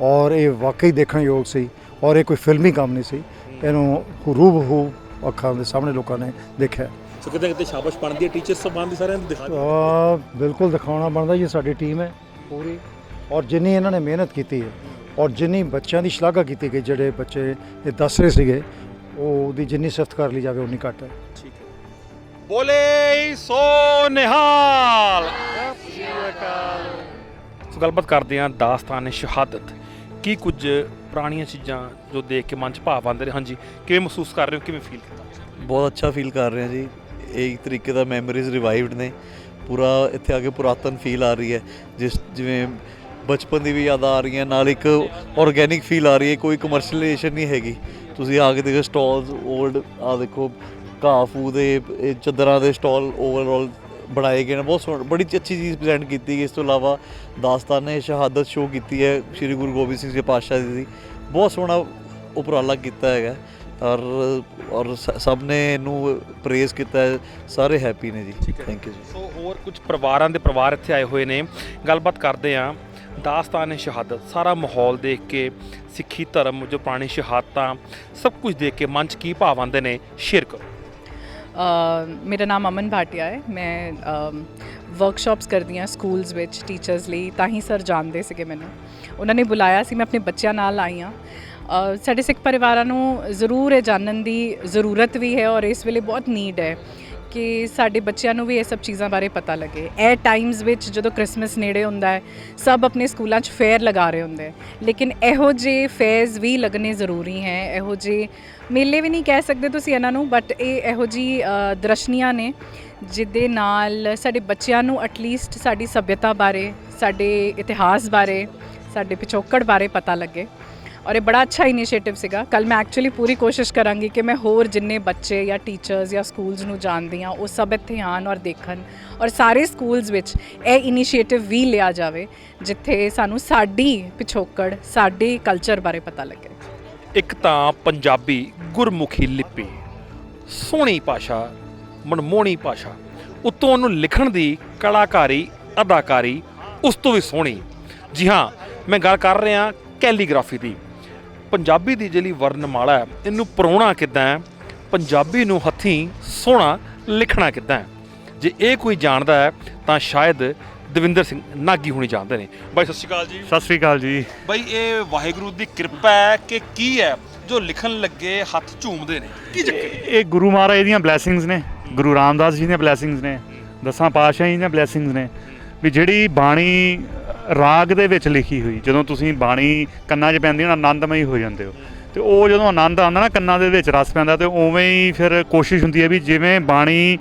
ਔਰ ਇਹ ਵਾਕਈ ਦੇਖਣ ਯੋਗ ਸੀ। ਔਰ ਇਹ ਕੋਈ ਫਿਲਮੀ ਕੰਮ ਨਹੀਂ ਸੀ। ਇਹਨੂੰ ਹੂਬਹੂ ਅੱਖਾਂ ਦੇ ਸਾਹਮਣੇ ਲੋਕਾਂ ਨੇ ਦੇਖਿਆ। ਸੋ ਕਿਤੇ ਕਿਤੇ ਸ਼ਾਬਾਸ਼ ਬਣਦੀ ਹੈ ਟੀਚਰ ਸਬਾਨ ਦੀ ਸਾਰਿਆਂ ਨੂੰ ਦਿਖਾ ਆ ਬਿਲਕੁਲ ਦਿਖਾਉਣਾ ਬਣਦਾ ਜੀ ਸਾਡੀ ਟੀਮ ਹੈ ਪੂਰੀ। ਔਰ ਜਿੰਨੀ ਇਹਨਾਂ ਨੇ ਮਿਹਨਤ ਕੀਤੀ ਹੈ ਔਰ ਜਿੰਨੀ ਬੱਚਿਆਂ ਦੀ ਸ਼ਲਾਘਾ ਕੀਤੀ ਗਈ ਜਿਹੜੇ ਬੱਚੇ ਇਹ ਦੱਸ ਰਹੇ ਸੀਗੇ ਉਹ ਉਹਦੀ ਜਿੰਨੀ ਸਿਫਤ ਕਰ ਲਈ ਜਾਵੇ ਉਨੀ ਘੱਟ ਹੈ। ਠੀਕ ਹੈ। ਬੋਲੇ ਸੋ ਨਿਹਾਲ। ਸੋ ਗੱਲਬਾਤ ਕਰਦੇ ਹਾਂ ਦਾਸਤਾਨ ਸ਼ਹਾਦਤ। ਕੀ ਕੁਝ ਪੁਰਾਣੀਆਂ ਚੀਜ਼ਾਂ ਜੋ ਦੇਖ ਕੇ ਮਨ ਚ ਭਾਵ ਆਉਂਦੇ ਨੇ? ਹਾਂਜੀ ਕਿਵੇਂ ਮਹਿਸੂਸ ਕਰ ਰਹੇ ਹੋ? ਕਿਵੇਂ ਫੀਲ ਕੀਤਾ? ਬਹੁਤ ਅੱਛਾ ਫੀਲ ਕਰ ਰਹੇ ਹਾਂ ਜੀ। ਇਹ ਇੱਕ ਤਰੀਕੇ ਦਾ ਮੈਮਰੀਜ਼ ਰਿਵਾਈਵਡ ਨੇ। ਪੂਰਾ ਇੱਥੇ ਆ ਕੇ ਪੁਰਾਤਨ ਫੀਲ ਆ ਰਹੀ ਹੈ। ਜਿਸ ਜਿਵੇਂ ਬਚਪਨ ਦੀ ਵੀ ਯਾਦ ਆ ਰਹੀਆਂ, ਨਾਲ ਇੱਕ ਆਰਗੇਨਿਕ ਫੀਲ ਆ ਰਹੀ ਹੈ। ਕੋਈ ਕਮਰਸ਼ੀਅਲਾਈਜੇਸ਼ਨ ਨਹੀਂ ਹੈਗੀ। ਤੁਸੀਂ ਆ ਕੇ ਦੇਖੋ ਸਟਾਲਸ 올ਡ ਆ ਦੇਖੋ ਘਾਹ ਫੂ ਦੇ, ਇਹ ਚੱਦਰਾਂ ਦੇ ਸਟਾਲ ਓਵਰਆਲ ਬਣਾਏ ਗਏ ਨੇ। ਬਹੁਤ ਸੋਹਣਾ, ਬੜੀ ਅੱਛੀ ਚੀਜ਼ ਪ੍ਰੈਜ਼ੈਂਟ ਕੀਤੀ ਗਈ। ਇਸ ਤੋਂ ਇਲਾਵਾ ਦਾਸਤਾਨ-ਏ ਸ਼ਹਾਦਤ ਸ਼ੋਅ ਕੀਤੀ ਹੈ। ਸ੍ਰੀ ਗੁਰੂ ਗੋਬਿੰਦ ਸਿੰਘ ਜੀ ਪਾਤਸ਼ਾਹ ਜੀ ਦੀ। ਬਹੁਤ ਸੋਹਣਾ ਉਪਰਾਲਾ ਕੀਤਾ ਹੈਗਾ। ਔਰ ਔਰ ਸ- ਸਭ ਨੇ ਇਹਨੂੰ ਪ੍ਰੇਜ਼ ਕੀਤਾ ਹੈ। ਸਾਰੇ ਹੈਪੀ ਨੇ ਜੀ। ਠੀਕ ਹੈ। ਥੈਂਕ ਯੂ ਜੀ। ਸੋ ਹੋਰ ਕੁਝ ਪਰਿਵਾਰਾਂ ਦੇ ਪਰਿਵਾਰ ਇੱਥੇ ਆਏ ਹੋਏ ਨੇ। ਗੱਲਬਾਤ ਕਰਦੇ ਹਾਂ। ਦਾਸਤਾਨ ਸ਼ਹਾਦਤ। ਸਾਰਾ ਮਾਹੌਲ ਦੇਖ ਕੇ ਸਿੱਖੀ ਧਰਮ ਜੋ ਪੁਰਾਣੀ ਸ਼ਹਾਦਤਾਂ ਸਭ ਕੁਝ ਦੇਖ ਕੇ ਮਨ ਚ ਕੀ ਭਾਵ ਆਉਂਦੇ ਨੇ? ਸ਼ੇਅਰ ਕਰੋ। ਅ, ਮੇਰਾ ਨਾਮ ਅਮਨ ਭਾਟਿਆ ਹੈ। ਮੈਂ ਵਰਕਸ਼ਾਪਸ ਕਰਦੀ ਹਾਂ ਸਕੂਲਸ ਵਿੱਚ ਟੀਚਰਸ ਲਈ। ਤਾਂ ਹੀ ਸਰ ਜਾਣਦੇ ਸੀਗੇ ਮੈਨੂੰ। ਉਹਨਾਂ ਨੇ ਬੁਲਾਇਆ ਸੀ। ਮੈਂ ਆਪਣੇ ਬੱਚਿਆਂ ਨਾਲ ਆਈ ਹਾਂ। ਸਾਡੇ ਸਿੱਖ ਪਰਿਵਾਰਾਂ ਨੂੰ ਜ਼ਰੂਰ ਇਹ ਜਾਣਨ ਦੀ ਜ਼ਰੂਰਤ ਵੀ ਹੈ ਔਰ ਇਸ ਵੇਲੇ ਬਹੁਤ ਨੀਡ ਹੈ ਕਿ ਸਾਡੇ ਬੱਚਿਆਂ ਨੂੰ ਵੀ ਇਹ ਸਭ ਚੀਜ਼ਾਂ ਬਾਰੇ ਪਤਾ ਲੱਗੇ। ਇਹ ਟਾਈਮਸ ਵਿੱਚ ਜਦੋਂ ਕ੍ਰਿਸਮਸ ਨੇੜੇ ਹੁੰਦਾ ਹੈ, ਸਭ ਆਪਣੇ ਸਕੂਲਾਂ 'ਚ ਫੇਅਰ ਲਗਾ ਰਹੇ ਹੁੰਦੇ ਲੇਕਿਨ ਇਹੋ ਜਿਹੇ ਫੇਅਰਸ ਵੀ ਲੱਗਣੇ ਜ਼ਰੂਰੀ ਹੈ, ਇਹੋ ਜਿਹੇ ਮੇਲੇ ਵੀ ਨਹੀਂ ਕਹਿ ਸਕਦੇ ਤੁਸੀਂ ਇਹਨਾਂ ਨੂੰ ਬਟ ਇਹ ਇਹੋ ਜੀ ਦਰਸ਼ਨੀਆਂ ਨੇ ਜਿਹਦੇ ਨਾਲ ਸਾਡੇ ਬੱਚਿਆਂ ਨੂੰ ਐਟਲੀਸਟ ਸਾਡੀ ਸਭਿਅਤਾ ਬਾਰੇ, ਸਾਡੇ ਇਤਿਹਾਸ ਬਾਰੇ, ਸਾਡੇ ਪਿਛੋਕੜ ਬਾਰੇ ਪਤਾ ਲੱਗੇ। ਔਰ ਇਹ ਬੜਾ ਅੱਛਾ ਇਨੀਸ਼ੀਏਟਿਵ ਸੀਗਾ ਕੱਲ ਮੈਂ ਐਕਚੁਅਲੀ ਪੂਰੀ ਕੋਸ਼ਿਸ਼ ਕਰਾਂਗੀ ਕਿ ਮੈਂ ਹੋਰ ਜਿੰਨੇ ਬੱਚੇ ਜਾਂ ਟੀਚਰਸ ਜਾਂ ਸਕੂਲਸ ਨੂੰ ਜਾਣਦੀ ਹਾਂ ਉਹ ਸਭ ਇੱਥੇ ਆਉਣ ਔਰ ਦੇਖਣ ਔਰ ਸਾਰੇ ਸਕੂਲਸ ਵਿੱਚ ਇਹ ਇਨੀਸ਼ੀਏਟਿਵ ਵੀ ਲਿਆ ਜਾਵੇ ਜਿੱਥੇ ਸਾਨੂੰ ਸਾਡੀ ਪਿਛੋਕੜ ਸਾਡੇ ਕਲਚਰ ਬਾਰੇ ਪਤਾ ਲੱਗੇ ਇੱਕ ਤਾਂ ਪੰਜਾਬੀ ਗੁਰਮੁਖੀ ਲਿਪੀ ਸੋਹਣੀ ਭਾਸ਼ਾ ਮਨਮੋਹਣੀ ਭਾਸ਼ਾ ਉੱਤੋਂ ਉਹਨੂੰ ਲਿਖਣ ਦੀ ਕਲਾਕਾਰੀ ਅਦਾਕਾਰੀ ਉਸ ਤੋਂ ਵੀ ਸੋਹਣੀ ਜੀ ਹਾਂ ਮੈਂ ਗੱਲ ਕਰ ਰਿਹਾ ਕੈਲੀਗ੍ਰਾਫੀ ਦੀ ਪੰਜਾਬੀ ਦੀ ਜਿਹੜੀ ਵਰਨਮਾਲਾ ਹੈ ਇਹਨੂੰ ਪਰੋਣਾ ਕਿੱਦਾਂ ਹੈ? ਪੰਜਾਬੀ ਨੂੰ ਹੱਥੀਂ ਸੋਹਣਾ ਲਿਖਣਾ ਕਿੱਦਾਂ ਹੈ? ਜੇ ਇਹ ਕੋਈ ਜਾਣਦਾ ਹੈ ਤਾਂ ਸ਼ਾਇਦ ਦਵਿੰਦਰ ਸਿੰਘ ਨਾਗੀ ਹੁਣੀ ਜਾਣਦੇ ਨੇ। ਬਾਈ ਸਤਿ ਸ਼੍ਰੀ ਅਕਾਲ ਜੀ। ਸਤਿ ਸ੍ਰੀ ਅਕਾਲ ਜੀ। ਬਈ ਇਹ ਵਾਹਿਗੁਰੂ ਦੀ ਕਿਰਪਾ ਹੈ ਕਿ ਕੀ ਹੈ? ਜੋ ਲਿਖਣ ਲੱਗੇ ਹੱਥ ਝੂਮਦੇ ਨੇ। ਕੀ ਚੱਕਰ? ਇਹ ਗੁਰੂ ਮਹਾਰਾਜ ਦੀਆਂ ਬਲੇਸਿੰਗਸ ਨੇ। ਗੁਰੂ ਰਾਮਦਾਸ ਜੀ ਦੀਆਂ ਬਲੇਸਿੰਗਸ ਨੇ। ਦਸਾਂ ਪਾਤਸ਼ਾਹਾਂ ਜੀ ਦੀਆਂ ਬਲੇਸਿੰਗਸ ਨੇ। ਵੀ ਜਿਹੜੀ ਬਾਣੀ ਰਾਗ ਦੇ ਵਿੱਚ ਲਿਖੀ ਹੋਈ ਜਦੋਂ ਤੁਸੀਂ ਬਾਣੀ ਕੰਨਾਂ 'ਚ ਪੈਂਦੀ ਨਾ ਆਨੰਦਮਈ ਹੋ ਜਾਂਦੇ ਹੋ। ਤੇ ਉਹ ਜਦੋਂ ਆਨੰਦ ਆਉਂਦਾ ਨਾ ਕੰਨਾਂ ਦੇ ਵਿੱਚ ਰਸ ਪੈਂਦਾ ਤੇ ਉਵੇਂ ਹੀ ਫਿਰ ਕੋਸ਼ਿਸ਼ ਹੁੰਦੀ ਹੈ ਵੀ ਜਿਵੇਂ ਬਾਣੀ